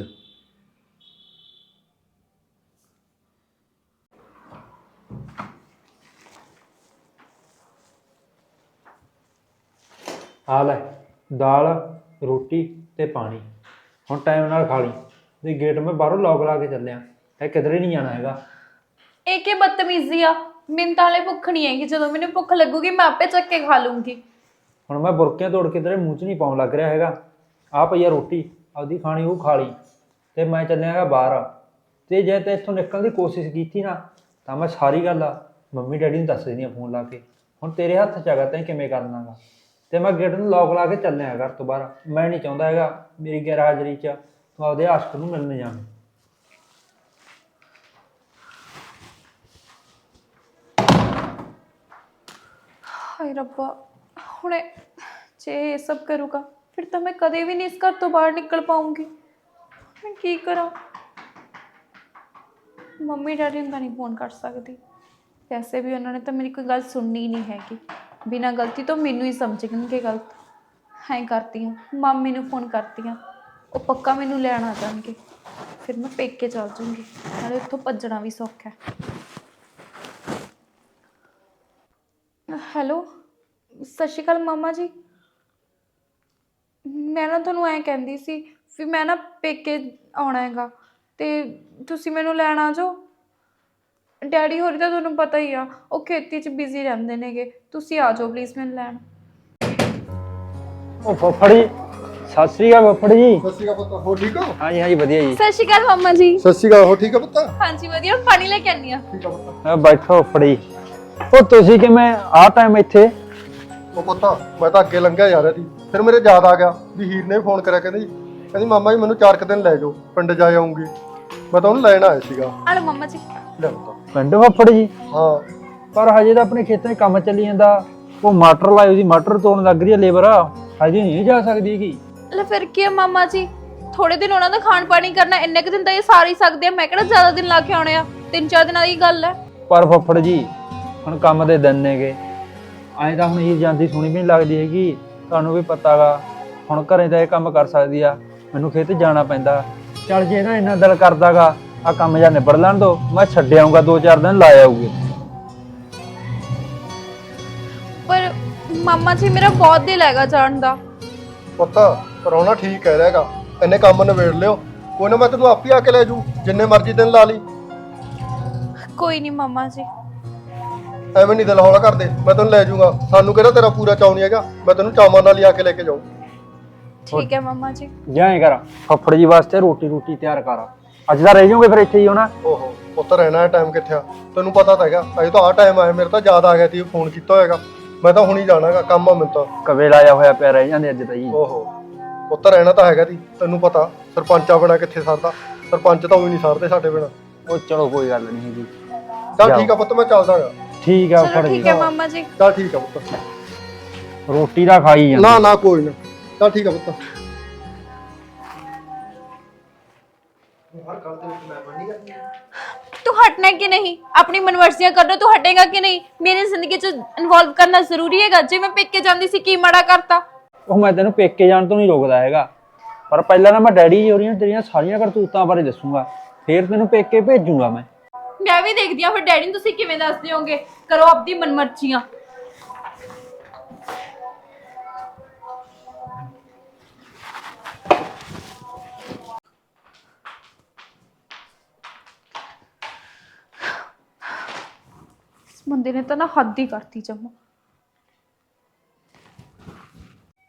ਆ ਲੈ ਦਾਲ ਰੋਟੀ ਤੇ ਪਾਣੀ। ਹੁਣ ਟਾਈਮ ਨਾਲ ਖਾ ਲਈ। ਤੇ ਗੇਟ ਮੈਂ ਬਾਹਰੋਂ ਲੌਕ ਲਾ ਕੇ ਚੱਲਿਆ। ਇਹ ਕਿਧਰੇ ਨਹੀਂ ਜਾਣਾ ਹੈਗਾ। ਇਹ ਕੀ ਬਦਤਮੀਜ਼ੀ ਆ? ਮੈਨੂੰ ਤਾਂ ਹਲੇ ਭੁੱਖ ਨਹੀਂ ਹੈਗੀ। ਜਦੋਂ ਮੈਨੂੰ ਭੁੱਖ ਲੱਗੂਗੀ, ਮੈਂ ਆਪੇ ਚੱਕ ਕੇ ਖਾ ਲੂੰਗੀ। ਹੁਣ ਮੈਂ ਬੁਰਕੀਆਂ ਤੋੜ ਕੇ ਤੇਰੇ ਮੂੰਹ 'ਚ ਨਹੀਂ ਪਾਉਣ ਲੱਗ ਰਿਹਾ ਹੈਗਾ। ਆ ਪਈਆ ਰੋਟੀ, ਆਪਦੀ ਖਾਣੀ, ਉਹ ਖਾ ਲਈ। ਤੇ ਮੈਂ ਚੱਲਿਆ ਹੈਗਾ ਬਾਹਰ ਤੇ ਜੇ ਤੇ ਇੱਥੋਂ ਨਿਕਲਣ ਦੀ ਕੋਸ਼ਿਸ਼ ਕੀਤੀ ਨਾ, ਤਾਂ ਮੈਂ ਸਾਰੀ ਗੱਲ ਆ, ਮੰਮੀ ਡੈਡੀ ਨੂੰ ਦੱਸ ਦੇਣੀ ਆ ਫੋਨ ਲਾ ਕੇ। ਹੁਣ ਤੇਰੇ ਹੱਥ 'ਚ ਹੈਗਾ, ਤੈਂ ਕਿਵੇਂ ਕਰਨਾਗਾ ਤੇ ਮੈਂ ਗੇਟ ਨੂੰ ਲੌਕ ਲਾ ਕੇ ਚੱਲਿਆ ਘਰ ਤੋਂ ਬਾਹਰ। ਮੈਂ ਨਹੀਂ ਚਾਹੁੰਦਾ ਹੈਗਾ, ਮੇਰੀ ਗੈਰ ਹਾਜ਼ਰੀ 'ਚ ਤੂੰ ਆਪਦੇ ਆਸ਼ਕ ਨੂੰ ਮਿਲਣ ਜਾਵੇਂ। ਹਾਏ ਰੱਬਾ, ਹੁਣੇ ਜੇ ਇਹ ਸਭ ਕਰੂਗਾ, ਫਿਰ ਤਾਂ ਮੈਂ ਕਦੇ ਵੀ ਨਹੀਂ ਇਸ ਘਰ ਤੋਂ ਬਾਹਰ ਨਿਕਲ ਪਾਉਂਗੀ ਮੈਂ ਕੀ ਕਰਾਂ? ਮੰਮੀ ਡੈਡੀ ਨੂੰ ਤਾਂ ਨਹੀਂ ਫੋਨ ਕਰ ਸਕਦੀ। ਵੈਸੇ ਵੀ ਉਹਨਾਂ ਨੇ ਤਾਂ ਮੇਰੀ ਕੋਈ ਗੱਲ ਸੁਣਨੀ ਨਹੀਂ ਹੈਗੀ। ਬਿਨਾਂ ਗਲਤੀ ਤੋਂ ਮੈਨੂੰ ਹੀ ਸਮਝਣਗੇ ਗਲਤ ਹਾਂ ਕਰਦੀ ਹਾਂ ਮਾਮੀ ਨੂੰ ਫੋਨ ਕਰਤੀ ਹਾਂ ਉਹ ਪੱਕਾ ਮੈਨੂੰ ਲੈਣ ਆ ਜਾਣਗੇ। ਫਿਰ ਮੈਂ ਪੇਕੇ ਚਲ ਜੂੰਗੀ। ਨਾਲੇ ਉੱਥੋਂ ਭੱਜਣਾ ਵੀ ਸੌਖਾ ਹੈ। ਹੈਲੋ? ਸਤਿ ਸ਼੍ਰੀ ਅਕਾਲ ਮਾਮਾ ਜੀ। ਮੈਂ ਨਾ ਤੁਹਾਨੂੰ ਐਂ ਕਹਿੰਦੀ ਸੀ ਵੀ ਮੈਂ ਨਾ ਪੇਕੇ ਆਉਣਾ ਹੈਗਾ ਤੇ ਤੁਸੀਂ ਮੈਨੂੰ ਲੈਣ ਆ ਜਾਓ। ਡੈਡੀ ਹੋਰੀ ਤਾਂ ਤੁਹਾਨੂੰ ਪਤਾ ਹੀ ਆ ਉਹ ਖੇਤੀ 'ਚ ਬਿਜ਼ੀ ਰਹਿੰਦੇ ਨੇਗੇ। ਤੁਸੀਂ ਆ ਜਾਓ ਪਲੀਜ਼ ਮੈਨੂੰ ਲੈਣ। ਉਹ ਫੱਫੜ ਸਤਿ ਸ੍ਰੀ ਅਕਾਲ ਫੱਫੜ ਜੀ। ਸਤਿ ਸ਼੍ਰੀ ਅਕਾਲ ਪੁੱਤ ਹੋ ਠੀਕ ਹੋ? ਹਾਂਜੀ ਹਾਂਜੀ ਵਧੀਆ ਜੀ। ਸਤਿ ਸ਼੍ਰੀ ਅਕਾਲ ਮਾਮਾ ਜੀ। ਸਤਿ ਸ਼੍ਰੀ ਅਕਾਲ ਹੋ ਠੀਕ ਹੈ ਪੁੱਤ? ਹਾਂਜੀ ਵਧੀਆ। ਪਾਣੀ ਲੈ ਕੇ ਆਨੀ ਆ ਠੀਕ ਹੈ ਪੁੱਤ। ਬੈਠੋ ਫੱਫੜ ਉਹ ਤੁਸੀਂ ਕਿਵੇਂ ਆ ਟਾਈਮ ਇੱਥੇ ਉਹ ਪੁੱਤ ਮੈਂ ਤਾਂ ਅੱਗੇ ਲੰਘਿਆ ਜਾ ਰਿਹਾ ਸੀ। ਫਿਰ ਮੇਰੇ ਯਾਦ ਆ ਗਿਆ ਵੀ ਹੀਰ ਨੇ ਫੋਨ ਕਰਿਆ ਕਹਿੰਦੀ ਕਹਿੰਦੀ ਮਾਮਾ ਜੀ ਮੈਨੂੰ ਚਾਰ ਕੁ ਦਿਨ ਲੈ ਜਾਓ ਪਿੰਡ ਜਾ ਆਉਂਗੀ। ਮੈਂ ਤਾਂ ਉਹਨੂੰ ਲੈਣ ਆਇਆ ਸੀਗਾ। ਹਲੋ ਮਾਮਾ ਜੀ। ਲੈ ਪੁੱਤ। ਪਿੰਡ ਫੱਫੜ ਜੀ? ਹਾਂ। ਪਰ ਹਜੇ ਤਾਂ ਆਪਣੇ ਖੇਤਾਂ 'ਚ ਕੰਮ ਚੱਲੀ ਜਾਂਦਾ। ਉਹ ਮਟਰ ਲਾਈ ਉਹਦੀ ਮਟਰ ਤੋੜਨ ਲੱਗ ਰਹੀ ਹੈ ਲੇਬਰ। ਹਜੇ ਨਹੀਂ ਜਾ ਸਕਦੀ ਹੈਗੀ। ਲੈ ਫਿਰ ਕੀ ਆ ਮਾਮਾ ਜੀ? ਥੋੜੇ ਦਿਨ ਉਹਨਾਂ ਦਾ ਖਾਣ ਪਾਣੀ ਕਰਨਾ ਇੰਨੇ ਕੁ ਦਿਨ ਤਾਂ ਇਹ ਸਾਰੇ ਹੀ ਸਕਦੇ ਆ। ਮੈਂ ਕਿਹੜਾ ਜ਼ਿਆਦਾ ਦਿਨ ਲਾ ਕੇ ਆਉਣੇ ਆ? ਤਿੰਨ ਚਾਰ ਦਿਨਾਂ ਦੀ ਗੱਲ ਹੈ। ਪਰ ਫੱਫੜ ਜੀ ਹੁਣ ਕੰਮ ਦੇ ਦਿਨ ਨੇਗੇ। ਐਂ ਤਾਂ ਹੁਣ ਇਹ ਜਾਂਦੀ ਸੁਣੀ ਵੀ ਨਹੀਂ ਲੱਗਦੀ ਹੈਗੀ ਤੁਹਾਨੂੰ ਵੀ ਪਤਾਗਾ ਹੁਣ ਘਰੇ ਤਾਂ ਇਹ ਕੰਮ ਕਰ ਸਕਦੀ ਆ ਮੈਨੂੰ ਖੇਤ ਜਾਣਾ ਪੈਂਦਾ। ਚੱਲ ਜੇ ਨਾ ਇੰਨਾ ਦਿਲ ਕਰਦਾਗਾ ਆ ਕੰਮ ਜਾਂ ਨਿਬੜ ਲੈਣ ਦੋ ਮੈਂ ਛੱਡ ਆਊਂਗਾ ਦੋ ਚਾਰ ਦਿਨ ਲਾ ਆਊਗੀ। ਪਰ ਮਾਮਾ ਜੀ ਮੇਰਾ ਬਹੁਤ ਦਿਲ ਹੈਗਾ ਜਾਣ ਦਾ। ਪੁੱਤ ਪਰੌਣਾ ਠੀਕ ਕਹਿ ਰਿਹਾਗਾ ਇੰਨੇ ਕੰਮ ਨਿਬੇੜ ਲਿਓ। ਕੋਈ ਨਾ ਮੈਂ ਤੈਨੂੰ ਆਪੇ ਆ ਕੇ ਲੈ ਜੂ ਜਿੰਨੇ ਮਰਜ਼ੀ ਦਿਨ ਲਾ ਲਈ। ਕੋਈ ਨਹੀਂ ਮਾਮਾ ਜੀ। ਐਵੇਂ ਨਹੀਂ ਦਿਲ ਹੌਲਾ ਕਰਦੇ। ਮੈਂ ਤੈਨੂੰ ਲੈ ਜਾਊਂਗਾ। ਸਾਨੂੰ ਕਿਹੜਾ ਤੇਰਾ ਪੂਰਾ ਚਾਅ ਨਹੀਂ ਹੈਗਾ? ਮੈਂ ਤੈਨੂੰ ਚਾਵਾਂ ਨਾਲ ਹੀ ਆ ਕੇ ਲੈ ਕੇ ਜਾਊਂ। ਠੀਕ ਹੈ ਮਾਮਾ ਜੀ। ਜਾਏ ਕਰ ਫੱਫੜ ਜੀ ਵਾਸਤੇ ਰੋਟੀ ਰੋਟੀ ਤਿਆਰ ਕਰ। ਅੱਜ ਤਾਂ ਰਹਿ ਜਾਓਗੇ ਫਿਰ ਇੱਥੇ ਹੀ ਹੋਣਾ? ਓਹੋ ਪੁੱਤ ਰਹਿਣਾ ਹੈ ਟਾਈਮ ਕਿੱਥੇ ਆ? ਤੈਨੂੰ ਪਤਾ ਤਾਂ ਹੈਗਾ ਅਜੇ ਤਾਂ ਆ ਟਾਈਮ ਆਇਆ ਮੇਰੇ ਤਾਂ ਯਾਦ ਆ ਗਿਆ ਤੀ ਫੋਨ ਕੀਤਾ ਹੋਏਗਾ। ਮੈਂ ਤਾਂ ਹੁਣੀ ਜਾਣਾਗਾ ਕੰਮ ਆ ਮੈਨੂੰ ਤਾਂ। ਕਵੇ ਲਾਇਆ ਹੋਇਆ ਪਿਆ ਰਹਿ ਜਾਂਦੇ ਅੱਜ ਤਾਂ ਜੀ। ਓਹੋ ਪੁੱਤ ਰਹਿਣਾ ਤਾਂ ਹੈਗਾ ਤੀ ਤੈਨੂੰ ਪਤਾ। ਸਰਪੰਚਾ ਬਿਨਾ ਕਿੱਥੇ ਸਰਦਾ? ਸਰਪੰਚ ਤਾਂ ਉਹੀ ਨਹੀਂ ਸਰਦੇ ਸਾਡੇ ਬਿਨਾ। ਉਹ ਚਲੋ ਕੋਈ ਗੱਲ ਨਹੀਂ ਹੈਗੀ ਚੱਲ। ਠੀਕ ਆ ਪੁੱਤ ਮੈਂ ਚੱਲਦਾਗਾ ਠੀਕ ਆ ਚਲੋ ਠੀਕ ਹੈ ਮਾਮਾ ਜੀ। ਚੱਲ ਠੀਕ ਆ ਪੁੱਤ। ਰੋਟੀ ਦਾ ਖਾਈ ਜਾਂਦੇ। ਨਾ ਨਾ ਕੋਈ ਨਾ। ਚੱਲ ਠੀਕ ਆ ਪੁੱਤ। ਤੂੰ ਹਟਣਾ ਕਿ ਨਹੀਂ? ਆਪਣੀ ਮਨਵਰਜ਼ੀਆਂ ਕਰਨਾ ਤੂੰ ਹਟੇਗਾ ਕਿ ਨਹੀਂ? ਮੇਰੀ ਜ਼ਿੰਦਗੀ 'ਚ ਇਨਵੋਲਵ ਕਰਨਾ ਜ਼ਰੂਰੀ ਹੈਗਾ। ਜੇ ਮੈਂ ਪੇਕੇ ਜਾਂਦੀ ਸੀ ਕੀ ਮਾੜਾ ਕਰਤਾ? ਉਹ ਮੈਂ ਤੈਨੂੰ ਪੇਕੇ ਜਾਣ ਤੋਂ ਨਹੀਂ ਰੋਕਦਾ ਹੈਗਾ। ਪਰ ਪਹਿਲਾਂ ਨਾ ਮੈਂ ਡੈਡੀ ਜੀ ਹੋਰੀਆਂ ਤੇਰੀਆਂ ਸਾਰੀਆਂ ਕਰਤੂਤਾਂ ਬਾਰੇ ਦੱਸੂਗਾ। ਫੇਰ ਤੈਨੂੰ ਪੇਕੇ ਭੇਜੂਗਾ ਮੈਂ। ਮੈਂ ਵੀ ਦੇਖਦੀ ਆ ਫਿਰ ਡੈਡੀ ਨੂੰ ਤੁਸੀਂ ਕਿਵੇਂ ਦੱਸਦੇ ਹੋਗੇ? ਕਰੋ ਆਪਦੀ ਮਨਮਰਜ਼ੀਆਂ। ਇਸ ਬੰਦੇ ਨੇ ਤਾਂ ਨਾ ਹੱਦ ਹੀ ਕਰਤੀ ਜਮਾ।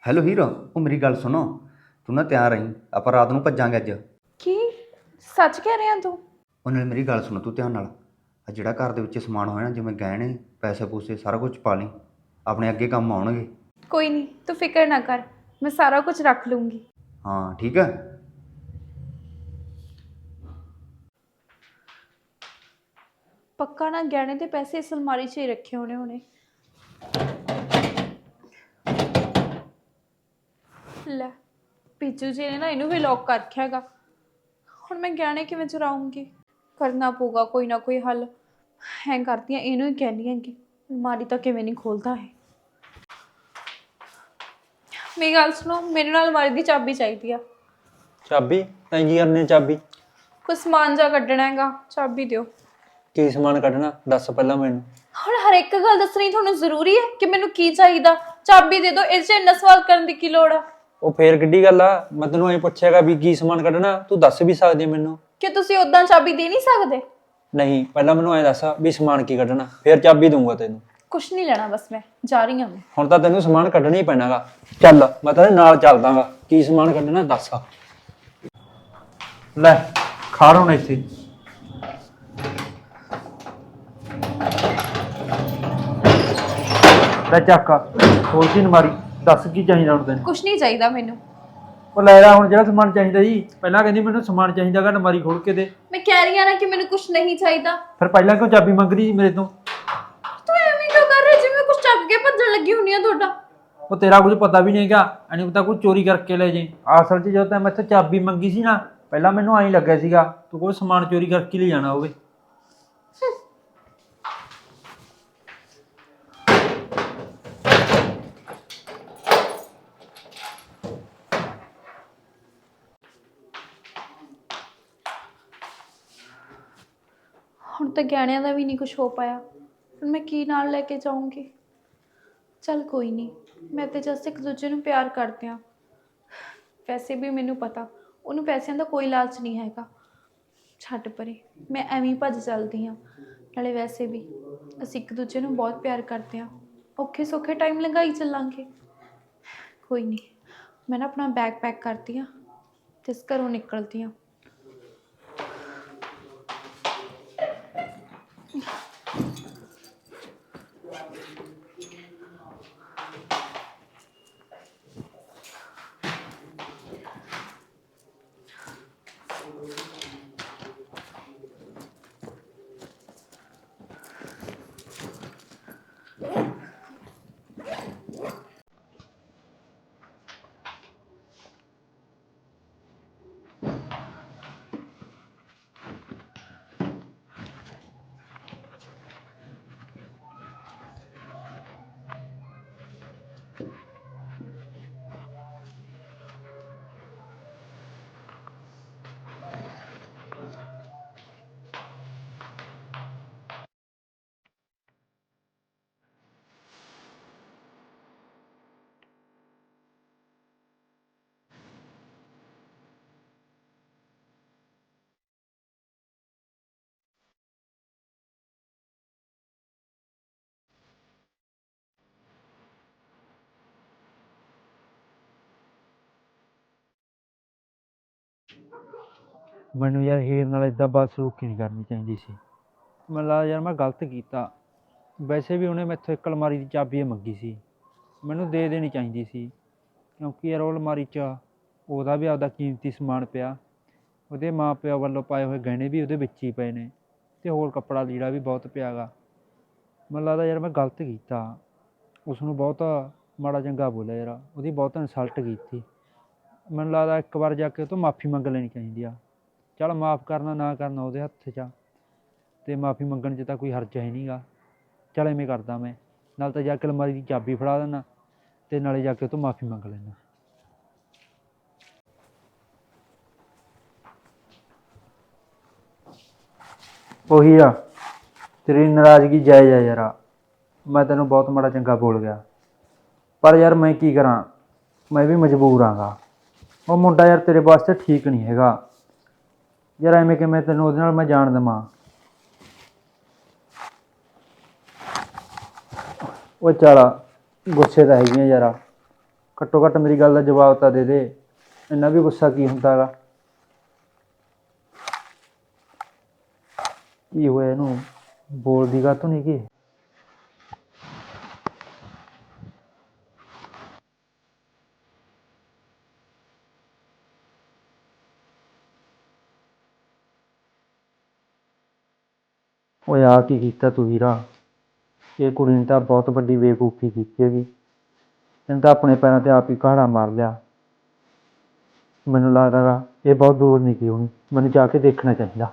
ਹੈਲੋ ਹੀਰੋ ਉਹ ਮੇਰੀ ਗੱਲ ਸੁਣੋ। ਤੂੰ ਨਾ ਤਿਆਰ ਰਹੀਂ ਆਪਾਂ ਰਾਤ ਨੂੰ ਭੱਜਾਂਗੇ ਅੱਜ। ਕੀ? ਸੱਚ ਕਹਿ ਰਿਹਾ ਤੂੰ? ਉਹ ਨਾਲ ਮੇਰੀ ਗੱਲ ਸੁਣੋ ਤੂੰ ਧਿਆਨ ਨਾਲ। ਆ ਜਿਹੜਾ ਘਰ ਦੇ ਵਿੱਚ ਸਮਾਨ ਹੋਇਆ ਨਾ ਜਿਵੇਂ ਗਹਿਣੇ ਪੈਸੇ ਪੂਸੇ ਸਾਰਾ ਕੁਝ ਪਾ ਲਈ। ਆਪਣੇ ਅੱਗੇ ਕੰਮ ਆਉਣਗੇ। ਕੋਈ ਨਹੀਂ ਤੂੰ ਫਿਕਰ ਨਾ ਕਰ ਮੈਂ ਸਾਰਾ ਕੁਝ ਰੱਖ ਲੂੰਗੀ ਹਾਂ ਠੀਕ ਹੈ। ਪੱਕਾ ਨਾ ਗਹਿਣੇ ਦੇ ਪੈਸੇ ਇਸ ਅਲਮਾਰੀ 'ਚ ਹੀ ਰੱਖੇ ਹੋਣੇ ਹੋਣੇ। ਲੈ ਪੀਚੂ ਜੀ ਨੇ ਨਾ ਇਹਨੂੰ ਵੀ ਲੌਕ ਕਰ ਰੱਖਿਆ ਹੈਗਾ। ਹੁਣ ਮੈਂ ਗਹਿਣੇ ਕਿਵੇਂ ਚੁਰਾਉਂਗੀ? ਕਰਨਾ ਪਊਗਾ ਕੋਈ ਨਾ ਕੋਈ ਹੱਲ। ਐਂ ਕਰਦੀ ਆ ਇਹਨੂੰ ਹੀ ਕਹਿੰਦੀ ਹਾਂ ਕਿ ਅਲਮਾਰੀ ਤਾਂ ਕਿਵੇਂ ਨਹੀਂ ਖੋਲਦਾ ਹੈ ਮੇਰੀ ਗੱਲ ਸੁਣੋ ਮੇਰੇ ਨਾਲ ਅਲਮਾਰੀ ਦੀ ਚਾਬੀ ਚਾਹੀਦੀ ਆ। ਚਾਬੀ? ਤੈਂ ਕੀ ਕਰਨੀ ਚਾਬੀ? ਕੁਝ ਸਮਾਨ ਜਾ ਕੱਢਣਾ ਹੈਗਾ ਚਾਬੀ ਦਿਓ। ਕੀ ਸਮਾਨ ਕੱਢਣਾ? ਦੱਸ ਪਹਿਲਾਂ ਮੈਨੂੰ। ਹੁਣ ਹਰ ਇੱਕ ਗੱਲ ਦੱਸਣੀ ਤੁਹਾਨੂੰ ਜ਼ਰੂਰੀ ਹੈ ਕਿ ਮੈਨੂੰ ਕੀ ਚਾਹੀਦਾ? ਚਾਬੀ ਦੇ ਦਿਓ ਇਸ 'ਚ ਇੰਨਾ ਸਵਾਲ ਕਰਨ ਦੀ ਕੀ ਲੋੜ ਆ? ਉਹ ਫੇਰ ਕਿੱਡੀ ਗੱਲ ਆ? ਮੈਂ ਤੈਨੂੰ ਐ ਪੁੱਛਿਆਗਾ ਵੀ ਕੀ ਸਮਾਨ ਕੱਢਣਾ? ਤੂੰ ਦੱਸ ਵੀ ਸਕਦੀ ਹੈ ਮੈਨੂੰ। ਕਿ ਤੁਸੀਂ ਉਦਾਂ ਚਾਬੀ ਦੇ ਨਹੀਂ ਸਕਦੇ? ਨਹੀਂ ਪਹਿਲਾਂ ਮੈਨੂੰ ਐ ਦੱਸ ਵੀ ਸਮਾਨ ਕੀ ਕੱਢਣਾ ਫੇਰ ਚਾਬੀ ਦੂੰਗਾ ਤੈਨੂੰ। ਕੁਛ ਨਹੀਂ ਲੈਣਾ ਬਸ ਮੈਂ ਜਾ ਰਹੀ ਹਾਂ ਮੈਂ। ਹੁਣ ਤਾਂ ਤੈਨੂੰ ਸਮਾਨ ਕੱਢਣਾ ਹੀ ਪੈਣਾਗਾ। ਚੱਲ ਮੈਂ ਤੇਰੇ ਨਾਲ ਚੱਲਦਾਗਾ। ਕੀ ਸਮਾਨ ਕੱਢਣਾ ਦੱਸ ਲੈ ਖਾ ਹੁਣ ਇੱਥੇ। ਲੈ ਚੱਕ ਖੋਲਦੀ ਨਮਾਰੀ ਦੱਸ ਕੀ ਚਾਹੀਦਾ ਹੁਣ ਤੈਨੂੰ? ਕੁਝ ਨਹੀਂ ਚਾਹੀਦਾ ਮੈਨੂੰ। ਉਹ ਲੈ ਲੈ ਹੁਣ ਜਿਹੜਾ ਸਮਾਨ ਚਾਹੀਦਾ ਜੀ ਪਹਿਲਾਂ ਕਹਿੰਦੀ ਮੈਨੂੰ ਸਮਾਨ ਚਾਹੀਦਾਗਾ ਨਮਾਰੀ ਖੋਲ ਕੇ ਦੇ। ਮੈਂ ਕਹਿ ਰਹੀ ਹਾਂ ਨਾ ਕਿ ਮੈਨੂੰ ਕੁਝ ਨਹੀਂ ਚਾਹੀਦਾ। ਫਿਰ ਪਹਿਲਾਂ ਕਿਉਂ ਚਾਬੀ ਮੰਗ ਰਹੀ ਸੀ ਮੇਰੇ ਤੋਂ? ਤੂੰ ਐਵੇਂ ਕਿਉਂ ਕਰ ਰਿਹਾ? ਜਿਵੇਂ ਕੁਝ ਚੱਕ ਕੇ ਭੱਜਣ ਲੱਗੀ ਹੁੰਨੀ ਆ ਤੁਹਾਡਾ। ਉਹ ਤੇਰਾ ਕੁਝ ਪਤਾ ਵੀ ਨਹੀਂਗਾ। ਐਨੀ ਪਤਾ ਕੋਈ ਚੋਰੀ ਕਰਕੇ ਲੈ ਜੇ। ਅਸਲ 'ਚ ਜਦੋਂ ਤੈਂ ਮੈਥੋਂ ਚਾਬੀ ਮੰਗੀ ਸੀ ਨਾ ਪਹਿਲਾਂ ਮੈਨੂੰ ਐਂ ਲੱਗਿਆ ਸੀਗਾ ਤੂੰ ਕੋਈ ਸਮਾਨ ਚੋਰੀ ਕਰਕੇ ਲੈ ਜਾਣਾ ਹੋਵੇ। ਹੁਣ ਤਾਂ ਗਹਿਣਿਆਂ ਦਾ ਵੀ ਨਹੀਂ ਕੁਝ ਹੋ ਪਾਇਆ। ਹੁਣ ਮੈਂ ਕੀ ਨਾਲ ਲੈ ਕੇ ਜਾਊਂਗੀ? ਚੱਲ ਕੋਈ ਨਹੀਂ, ਮੈਂ ਤੇ ਜਸ ਇੱਕ ਦੂਜੇ ਨੂੰ ਪਿਆਰ ਕਰਦੇ ਆ ਵੈਸੇ ਵੀ ਮੈਨੂੰ ਪਤਾ, ਉਹਨੂੰ ਪੈਸਿਆਂ ਦਾ ਕੋਈ ਲਾਲਚ ਨਹੀਂ ਹੈਗਾ। ਛੱਡ ਪਰੇ, ਮੈਂ ਐਵੇਂ ਹੀ ਭੱਜ ਚੱਲਦੀ ਆ ਨਾਲੇ ਵੈਸੇ ਵੀ, ਅਸੀਂ ਇੱਕ ਦੂਜੇ ਨੂੰ ਬਹੁਤ ਪਿਆਰ ਕਰਦੇ ਆ ਔਖੇ ਸੌਖੇ ਟਾਈਮ ਲੰਘਾਈ ਚੱਲਾਂਗੇ। ਕੋਈ ਨਹੀਂ, ਮੈਂ ਨਾ ਆਪਣਾ ਬੈਗ ਪੈਕ ਕਰਦੀ ਆ ਤੇ ਇਸ ਘਰੋਂ ਨਿਕਲਦੀ ਆ ਮੈਨੂੰ ਯਾਰ ਹੀਰ ਨਾਲ ਇਦਾਂ ਬਦਸਲੂਕੀ ਨਹੀਂ ਕਰਨੀ ਚਾਹੀਦੀ ਸੀ। ਮੈਨੂੰ ਲੱਗਦਾ ਯਾਰ ਮੈਂ ਗਲਤ ਕੀਤਾ। ਵੈਸੇ ਵੀ ਉਹਨੇ ਮੈਥੋਂ ਇੱਕ ਅਲਮਾਰੀ ਦੀ ਚਾਬੀ ਮੰਗੀ ਸੀ। ਮੈਨੂੰ ਦੇ ਦੇਣੀ ਚਾਹੀਦੀ ਸੀ। ਕਿਉਂਕਿ ਯਾਰ ਉਹ ਅਲਮਾਰੀ 'ਚ ਉਹਦਾ ਵੀ ਆਪਦਾ ਕੀਮਤੀ ਸਮਾਨ ਪਿਆ। ਉਹਦੇ ਮਾਂ ਪਿਓ ਵੱਲੋਂ ਪਾਏ ਹੋਏ ਗਹਿਣੇ ਵੀ ਉਹਦੇ ਵਿੱਚ ਹੀ ਪਏ ਨੇ ਤੇ ਹੋਰ ਕੱਪੜਾ ਲੀੜਾ ਵੀ ਬਹੁਤ ਪਿਆ ਗਾ ਮੈਨੂੰ ਲੱਗਦਾ ਯਾਰ ਮੈਂ ਗਲਤ ਕੀਤਾ। ਉਸ ਨੂੰ ਬਹੁਤ ਮਾੜਾ ਚੰਗਾ ਬੋਲਿਆ ਯਾਰ। ਉਹਦੀ ਬਹੁਤ ਇਨਸਲਟ ਕੀਤੀ। ਮੈਨੂੰ ਲੱਗਦਾ ਇੱਕ ਵਾਰ ਜਾ ਕੇ ਉਹ ਤੋਂ ਮਾਫੀ ਮੰਗ ਲੈਣੀ ਚਾਹੀਦੀ ਆ। ਚਲ ਮਾਫ ਕਰਨਾ ਨਾ ਕਰਨਾ ਉਹਦੇ ਹੱਥ 'ਚ ਆ। ਤੇ ਮਾਫੀ ਮੰਗਣ 'ਚ ਤਾਂ ਕੋਈ ਹਰਜ ਹੈ ਨਹੀਂਗਾ ਚਲ ਐਵੇਂ ਕਰਦਾ ਮੈਂ। ਨਾਲ ਤਾਂ ਜਾ ਕੇ ਅਲਮਾਰੀ ਦੀ ਚਾਬੀ ਫੜਾ ਦੇਣਾ ਤੇ ਨਾਲੇ ਜਾ ਕੇ ਉਹ ਤੋਂ ਮਾਫੀ ਮੰਗ ਲੈਣਾ ਉਹੀ ਆ। ਤੇਰੀ ਨਾਰਾਜ਼ਗੀ ਜਾਇਜ਼ ਆ ਯਾਰ। ਮੈਂ ਤੈਨੂੰ ਬਹੁਤ ਮਾੜਾ ਚੰਗਾ ਬੋਲ ਗਿਆ। ਪਰ ਯਾਰ ਮੈਂ ਕੀ ਕਰਾਂ? ਮੈਂ ਵੀ ਮਜਬੂਰ ਆਂਗਾ ਉਹ ਮੁੰਡਾ ਯਾਰ ਤੇਰੇ ਵਾਸਤੇ ਠੀਕ ਨਹੀਂ ਹੈਗਾ। ਯਾਰ ਐਵੇਂ ਕਿਵੇਂ ਤੈਨੂੰ ਉਹਦੇ ਨਾਲ ਮੈਂ ਜਾਣ ਦੇਵਾਂ? ਉਹ ਚੱਲ, ਗੁੱਸੇ ਤਾਂ ਹੈਗੀਆਂ ਯਾਰ। ਘੱਟੋ ਘੱਟ ਮੇਰੀ ਗੱਲ ਦਾ ਜਵਾਬ ਤਾਂ ਦੇ ਦੇ। ਇੰਨਾ ਵੀ ਗੁੱਸਾ ਕੀ ਹੁੰਦਾ ਹੈਗਾ? ਕੀ ਹੋਇਆ ਇਹਨੂੰ? ਬੋਲਦੀ ਗਾ ਨਹੀਂ ਕੀ ਓਏ ਆ ਕੀ ਕੀਤਾ ਤੂੰ ਵੀਰਾ? ਇਹ ਕੁੜੀ ਨੇ ਤਾਂ ਬਹੁਤ ਵੱਡੀ ਬੇਵਕੂਫੀ ਕੀਤੀ ਹੈਗੀ। ਇਹਨੇ ਤਾਂ ਆਪਣੇ ਪੈਰਾਂ ਤੇ ਆਪ ਹੀ ਘਾੜਾ ਮਾਰ ਲਿਆ। ਮੈਨੂੰ ਲੱਗਦਾ ਗਾ ਇਹ ਬਹੁਤ ਦੂਰ ਨਹੀਂ ਗਈ ਹੋਣੀ। ਮੈਨੂੰ ਜਾ ਕੇ ਦੇਖਣਾ ਚਾਹੀਦਾ।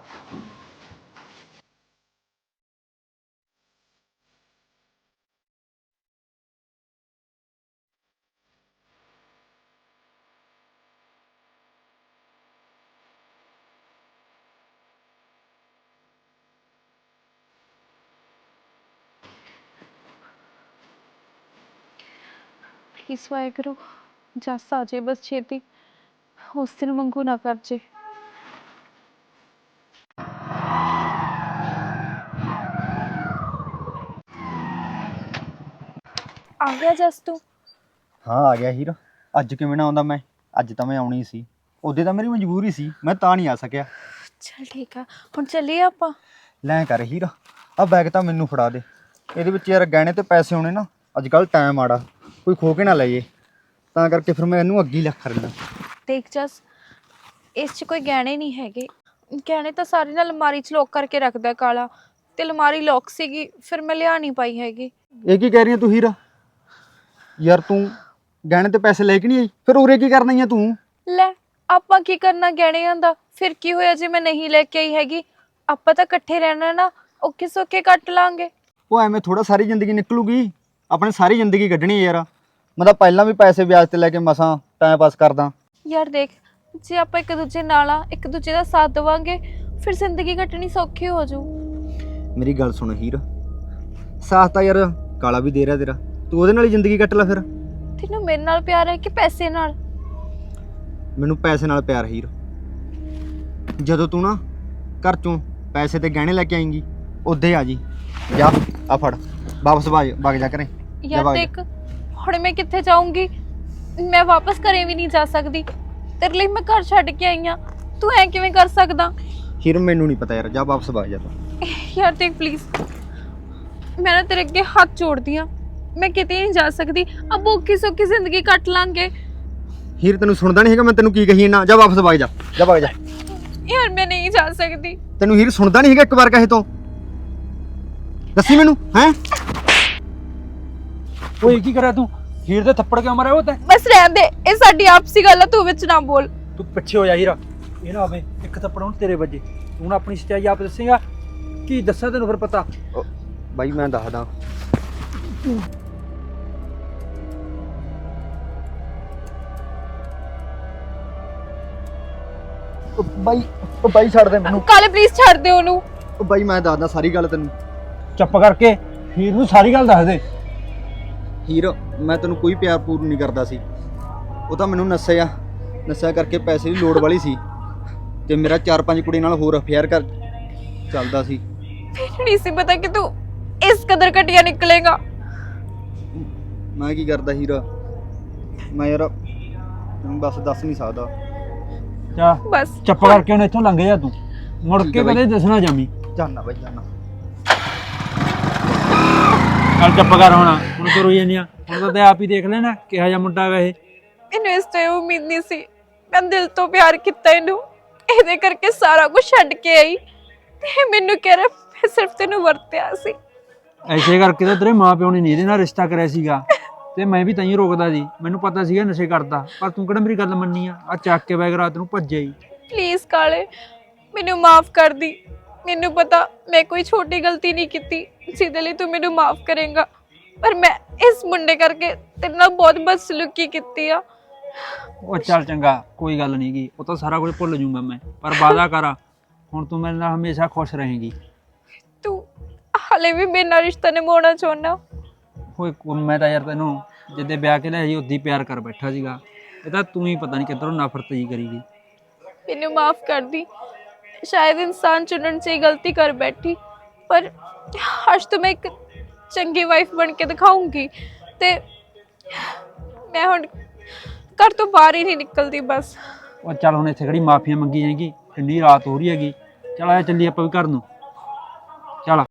ਪਲੀਜ਼ ਵਾਹਿਗੁਰੂ ਜੱਸ ਆ ਜੇ ਬਸ ਛੇਤੀ ਉਸ ਦਿਨ ਵਾਂਗੂ ਨਾ ਕਰ ਜੇ। ਆ ਗਿਆ ਜਸ ਤੂੰ? ਹਾਂ ਆ ਗਿਆ ਹੀਰ। ਅੱਜ ਕਿਵੇਂ ਨਾ ਆਉਂਦਾ ਮੈਂ? ਅੱਜ ਤਾਂ ਮੈਂ ਆਉਣੀ ਸੀ। ਉਹਦੇ ਤਾਂ ਮੇਰੀ ਮਜਬੂਰੀ ਸੀ ਮੈਂ ਤਾਂ ਨਹੀਂ ਆ ਸਕਿਆ। ਚਲ ਠੀਕ ਆ ਹੁਣ ਚੱਲੀਏ ਆਪਾਂ? ਲੈ ਕਰ ਹੀਰ ਆ ਬੈਗ ਤਾਂ ਮੈਨੂੰ ਫੜਾ ਦੇ। ਇਹਦੇ ਵਿੱਚ ਯਾਰ ਗਹਿਣੇ ਤੇ ਪੈਸੇ ਹੋਣੇ ਨਾ ਅੱਜ ਕੱਲ ਟਾਈਮ ਆੜਾ ਕੋਈ ਖੋ ਕੇ ਨਾ ਲੈ ਜੇ ਤਾਂ ਕਰਕੇ ਫਿਰ ਮੈਂ ਇਹਨੂੰ ਅੱਗੇ ਹੀ ਲੱਖ ਲੈਣਾ ਦੇਖ ਜਸ ਇਸ 'ਚ ਕੋਈ ਗਹਿਣੇ ਨਹੀਂ ਹੈਗੇ। ਗਹਿਣੇ ਤਾਂ ਸਾਰੇ ਨਾਲ ਅਲਮਾਰੀ 'ਚ ਲੋਕ ਕਰਕੇ ਰੱਖਦਾ ਕਾਲਾ। ਤੇ ਅਲਮਾਰੀ ਲੋਕ ਸੀਗੀ ਫਿਰ ਮੈਂ ਲਿਆ ਨਹੀਂ ਪਾਈ ਹੈਗੀ। ਇਹ ਕੀ ਕਹਿ ਰਹੀ ਹੈ ਤੂੰ ਹੀਰਾ? ਯਾਰ ਤੂੰ ਗਹਿਣੇ ਤੇ ਪੈਸੇ ਲੈ ਕੇ ਨਹੀਂ ਆਈ? ਫਿਰ ਉਰੇ ਕੀ ਕਰਨਾ ਆ ਤੂੰ? ਲੈ ਆਪਾਂ ਕੀ ਕਰਨਾ ਗਹਿਣਿਆਂ ਦਾ? ਫਿਰ ਕੀ ਹੋਇਆ ਜੇ ਮੈਂ ਨਹੀਂ ਲੈ ਕੇ ਆਈ ਹੈਗੀ? ਆਪਾਂ ਤਾਂ ਇਕੱਠੇ ਰਹਿਣਾ ਨਾ ਔਖੇ ਸੌਖੇ ਕੱਟ ਲਾਂਗੇ। ਉਹ ਐਵੇਂ ਥੋੜਾ ਸਾਰੀ ਜ਼ਿੰਦਗੀ ਨਿਕਲੂਗੀ। ਆਪਣੇ ਸਾਰੀ ਜ਼ਿੰਦਗੀ ਕੱਢਣੀ ਹੈ ਯਾਰ। ਮੈਂ ਤਾਂ ਪਹਿਲਾਂ ਵੀ ਪੈਸੇ ਵਿਆਜ ਤੇ ਲੈ ਕੇ ਮਸਾਂ ਟਾਈਮ ਪਾਸ ਕਰਦਾ। ਯਾਰ ਦੇਖ ਜੇ ਆਪਾਂ ਇੱਕ ਦੂਜੇ ਨਾਲ ਆ ਇੱਕ ਦੂਜੇ ਦਾ ਸਾਥ ਦੇਵਾਂਗੇ ਫਿਰ ਜ਼ਿੰਦਗੀ ਕੱਟਣੀ ਸੌਖੀ ਹੋ ਜਾਊ। ਮੇਰੀ ਗੱਲ ਸੁਣ ਹੀਰ। ਸਾਥ ਤਾਂ ਯਾਰ ਕਾਲਾ ਵੀ ਦੇ ਰਿਹਾ ਤੇਰਾ। ਤੂੰ ਉਹਦੇ ਨਾਲ ਹੀ ਜ਼ਿੰਦਗੀ ਕੱਟ ਲੈ ਫਿਰ। ਤੈਨੂੰ ਮੇਰੇ ਨਾਲ ਪਿਆਰ ਹੈ ਕਿ ਪੈਸੇ ਨਾਲ? ਮੈਨੂੰ ਪੈਸੇ ਨਾਲ ਪਿਆਰ ਹੀਰ। ਜਦੋਂ ਤੂੰ ਨਾ ਘਰ ਚੋਂ ਪੈਸੇ ਤੇ ਗਹਿਣੇ ਲੈ ਕੇ ਆਏਂਗੀ ਉਦੇ ਆ ਜੀ। ਜਾ ਆ ਫੜ। ਵਾਪਸ ਵਗ ਜਾ ਕਰੇ ਯਾਰ। ਦੇਖ ਹੁਣ ਮੈਂ ਕਿੱਥੇ ਜਾਊਂਗੀ? ਮੈਂ ਵਾਪਸ ਘਰੇ ਵੀ ਨਹੀਂ ਜਾ ਸਕਦੀ। ਤੇਰੇ ਲਈ ਮੈਂ ਘਰ ਛੱਡ ਕੇ ਆਈ ਆ। ਤੂੰ ਐ ਕਿਵੇਂ ਕਰ ਸਕਦਾ? ਹੀਰ ਮੈਨੂੰ ਨਹੀਂ ਪਤਾ ਯਾਰ ਜਾ ਵਾਪਸ ਵਗ ਜਾ ਤੂੰ। ਯਾਰ ਦੇਖ ਪਲੀਜ਼ ਮੈਂ ਨਾ ਤੇਰੇ ਅੱਗੇ ਹੱਥ ਜੋੜਦੀ ਆ। ਮੈਂ ਕਿਤੇ ਨਹੀਂ ਜਾ ਸਕਦੀ। ਅਬ ਔਖੀ ਸੌਖੀ ਜ਼ਿੰਦਗੀ ਕੱਟ ਲਾਂਗੇ। ਹੀਰ ਤੈਨੂੰ ਸੁਣਦਾ ਨਹੀਂ ਹੈਗਾ ਮੈਂ ਤੈਨੂੰ ਕੀ ਕਹੀ ਨਾ ਜਾ ਵਾਪਸ ਵਗ ਜਾ ਜਾ ਵਗ ਜਾ। ਯਾਰ ਮੈਂ ਨਹੀਂ ਜਾ ਸਕਦੀ। ਤੈਨੂੰ ਹੀਰ ਸੁਣਦਾ ਨਹੀਂ ਹੈਗਾ ਇੱਕ ਵਾਰ ਕਹੇ ਤੋਂ। ਦੱਸੀ ਮੈਨੂੰ ਹੈ? ਓਏ ਕੀ ਕਰਿਆ ਤੂੰ? ਹੀਰ ਦੇ ਥੱਪੜ ਕਿਉਂ ਮਾਰਿਆ ਉਹ ਤੈਂ ਬਸ ਰਹਿਣ ਦੇ ਇਹ ਸਾਡੀ ਆਪਸੀ ਗੱਲ ਆ ਤੂੰ ਵਿੱਚ ਨਾ ਬੋਲ। ਤੂੰ ਪਿੱਛੇ ਹੋ ਜਾ ਹੀਰਾ। ਇਹ ਨਾ ਹੋਵੇ ਇੱਕ ਥੱਪੜ ਹੁਣ ਤੇਰੇ ਵੱਜੇ। ਤੂੰ ਨਾ ਆਪਣੀ ਸੱਚਾਈ ਆਪ ਦੱਸੇਗਾ। ਕੀ ਦੱਸਾਂ ਤੈਨੂੰ ਫਿਰ ਪਤਾ? ਬਾਈ ਮੈਂ ਦੱਸਦਾ। ਉਹ ਬਾਈ ਉਹ ਬਾਈ ਛੱਡ ਦੇ ਮੈਨੂੰ। ਕਾਲੇ ਪਲੀਜ਼ ਛੱਡ ਦੇ ਉਹਨੂੰ। ਉਹ ਬਾਈ ਮੈਂ ਦੱਸਦਾ ਸਾਰੀ ਗੱਲ ਤੈਨੂੰ। ਚੁੱਪ ਕਰਕੇ ਹੀਰ ਨੂੰ ਸਾਰੀ ਗੱਲ ਦੱਸ ਦੇ। ਹੀਰ ਮੈਂ ਤੈਨੂੰ ਕੋਈ ਪਿਆਰ ਪੂਰ ਨਹੀਂ ਕਰਦਾ ਸੀ। ਉਹ ਤਾਂ ਮੈਨੂੰ ਨਸ਼ਾ ਨਸ਼ਾ ਕਰਕੇ ਪੈਸੇ ਦੀ ਲੋੜ ਵਾਲੀ ਸੀ ਤੇ ਮੇਰਾ ਚਾਰ ਪੰਜ ਕੁੜੀ ਨਾਲ ਹੋਰ ਅਫੇਅਰ ਕਰ ਚੱਲਦਾ ਸੀ। ਨਹੀਂ ਸੀ ਪਤਾ ਕਿ ਤੂੰ ਇਸ ਕਦਰ ਘਟੀਆ ਨਿਕਲੇਗਾ। ਮੈਂ ਕੀ ਕਰਦਾ ਹੀਰ? ਮੈਂ ਯਾਰ ਤੈਨੂੰ ਬਸ ਦੱਸ ਨਹੀਂ ਸਕਦਾ। ਜਾ ਬਸ। ਚੁੱਪ ਕਰਕੇ ਹੁਣ ਇੱਥੋਂ ਲੰਘ ਜਾ ਤੂੰ। ਮੁੜ ਕੇ। ਕਦੇ ਦੱਸਣਾ ਜਾਮੀ। ਜਾਨਾ ਬਾਈ ਜਾਨਾ। ਚੱਲ ਚੁੱਪ ਕਰ ਹੁਣ। ਹੁਣ ਤੂੰ ਰੋਈ ਜਾਂਦੀ ਆ। ਹੁਣ ਤਾਂ ਤੇ ਆਪ ਹੀ ਦੇਖ ਲੈਣਾ ਕਿਹਾ ਜਿਹਾ ਮੁੰਡਾ ਵਾ ਇਹ। ਮੈਨੂੰ ਇਸ ਤੋਂ ਇਹ ਉਮੀਦ ਨਹੀਂ ਸੀ। ਮੈਂ ਦਿਲ ਤੋਂ ਪਿਆਰ ਕੀਤਾ ਇਹਨੂੰ। ਇਹਦੇ ਕਰਕੇ ਸਾਰਾ ਕੁਝ ਛੱਡ ਕੇ ਆਈ। ਤੇ ਇਹ ਮੈਨੂੰ ਕਹਿ ਰਿਹਾ ਮੈਂ ਸਿਰਫ ਤੈਨੂੰ ਵਰਤਿਆ ਸੀ। ਐਸੇ ਕਰਕੇ ਤਾਂ ਤੇਰੇ ਮਾਪਿਓ ਨੇ ਨਹੀਂ ਇਹਦੇ ਨਾਲ ਰਿਸ਼ਤਾ ਕਰਿਆ ਸੀਗਾ। ਤੇ ਮੈਂ ਵੀ ਤਾਂ ਹੀ ਰੋਕਦਾ ਸੀ। ਮੈਨੂੰ ਪਤਾ ਸੀਗਾ ਨਸ਼ੇ ਕਰਦਾ। ਪਰ ਤੂੰ ਕਿਹੜਾ ਮੇਰੀ ਗੱਲ ਮੰਨੀ ਆ? ਆ ਚੱਕ ਕੇ ਬੈਗ ਰਾਤ ਨੂੰ ਭੱਜਿਆ ਹੀ ਪਲੀਜ਼ ਕਾਲੇ ਮੈਨੂੰ ਮਾਫ ਕਰ ਦੀ। ਮੈਨੂੰ ਪਤਾ ਮੈਂ ਕੋਈ ਛੋਟੀ ਗਲਤੀ ਨਹੀਂ ਕੀਤੀ। ਜਿਹਦੇ ਲਈ ਤੂੰ ਮੈਨੂੰ ਮਾਫ ਕਰੇਗਾ। ਪਰ ਮੈਂ ਇਸ ਮੁੰਡੇ ਕਰਕੇ ਤੇਰੇ ਨਾਲ ਬਹੁਤ ਬਦਸਲੂਕੀ ਕੀਤੀ ਆ। ਉਹ ਚੱਲ ਚੰਗਾ ਕੋਈ ਗੱਲ ਨਹੀਂ ਗੀ। ਉਹ ਤਾਂ ਸਾਰਾ ਕੁਝ ਭੁੱਲ ਜਾਊਂਗਾ ਮੈਂ। ਪਰ ਵਾਦਾ ਕਰ ਹੁਣ ਤੂੰ ਮੇਰੇ ਨਾਲ ਹਮੇਸ਼ਾ ਖੁਸ਼ ਰਹੇਂਗੀ। ਤੂੰ ਹਾਲੇ ਵੀ ਮੇਰੇ ਨਾਲ ਰਿਸ਼ਤਾ ਨਿਭਾਉਣਾ ਚਾਹੁੰਦਾ। ਹੋਏ ਮੈਂ ਤਾਂ ਯਾਰ ਤੈਨੂੰ ਜਿੱਦੇ ਵਿਆਹ ਕੇ ਲਿਆ ਸੀ ਉਦੀ ਪਿਆਰ ਕਰ ਬੈਠਾ ਸੀਗਾ। ਇਹ ਤਾਂ ਤੂੰ ਹੀ ਪਤਾ ਨਹੀਂ ਕਿੱਧਰੋਂ ਨਫ਼ਰਤ ਜੀ ਕਰੀਗੀ ਮੈਨੂੰ ਮਾਫ ਕਰ ਦੀ ਸ਼ਾਇਦ ਇਨਸਾਨ ਚੁਣਨ 'ਚ ਹੀ ਗਲਤੀ ਕਰ ਬੈਠੀ। ਪਰ ਅੱਜ ਤੋਂ ਮੈਂ ਇੱਕ ਚੰਗੀ ਵਾਈਫ ਬਣ ਕੇ ਦਿਖਾਉਂਗੀ ਤੇ ਮੈਂ ਹੁਣ ਘਰ ਤੋਂ ਬਾਹਰ ਹੀ ਨਹੀਂ ਨਿਕਲਦੀ ਬਸ। ਉਹ ਚੱਲ ਹੁਣ ਇੱਥੇ ਖੜੀ ਮਾਫੀਆਂ ਮੰਗੀ ਜਾਏਗੀ, ਕਿੰਨੀ ਰਾਤ ਹੋ ਰਹੀ ਹੈਗੀ। ਚੱਲ ਆ ਚੱਲੀ ਆਪਾਂ ਵੀ ਘਰ ਨੂੰ। ਚੱਲ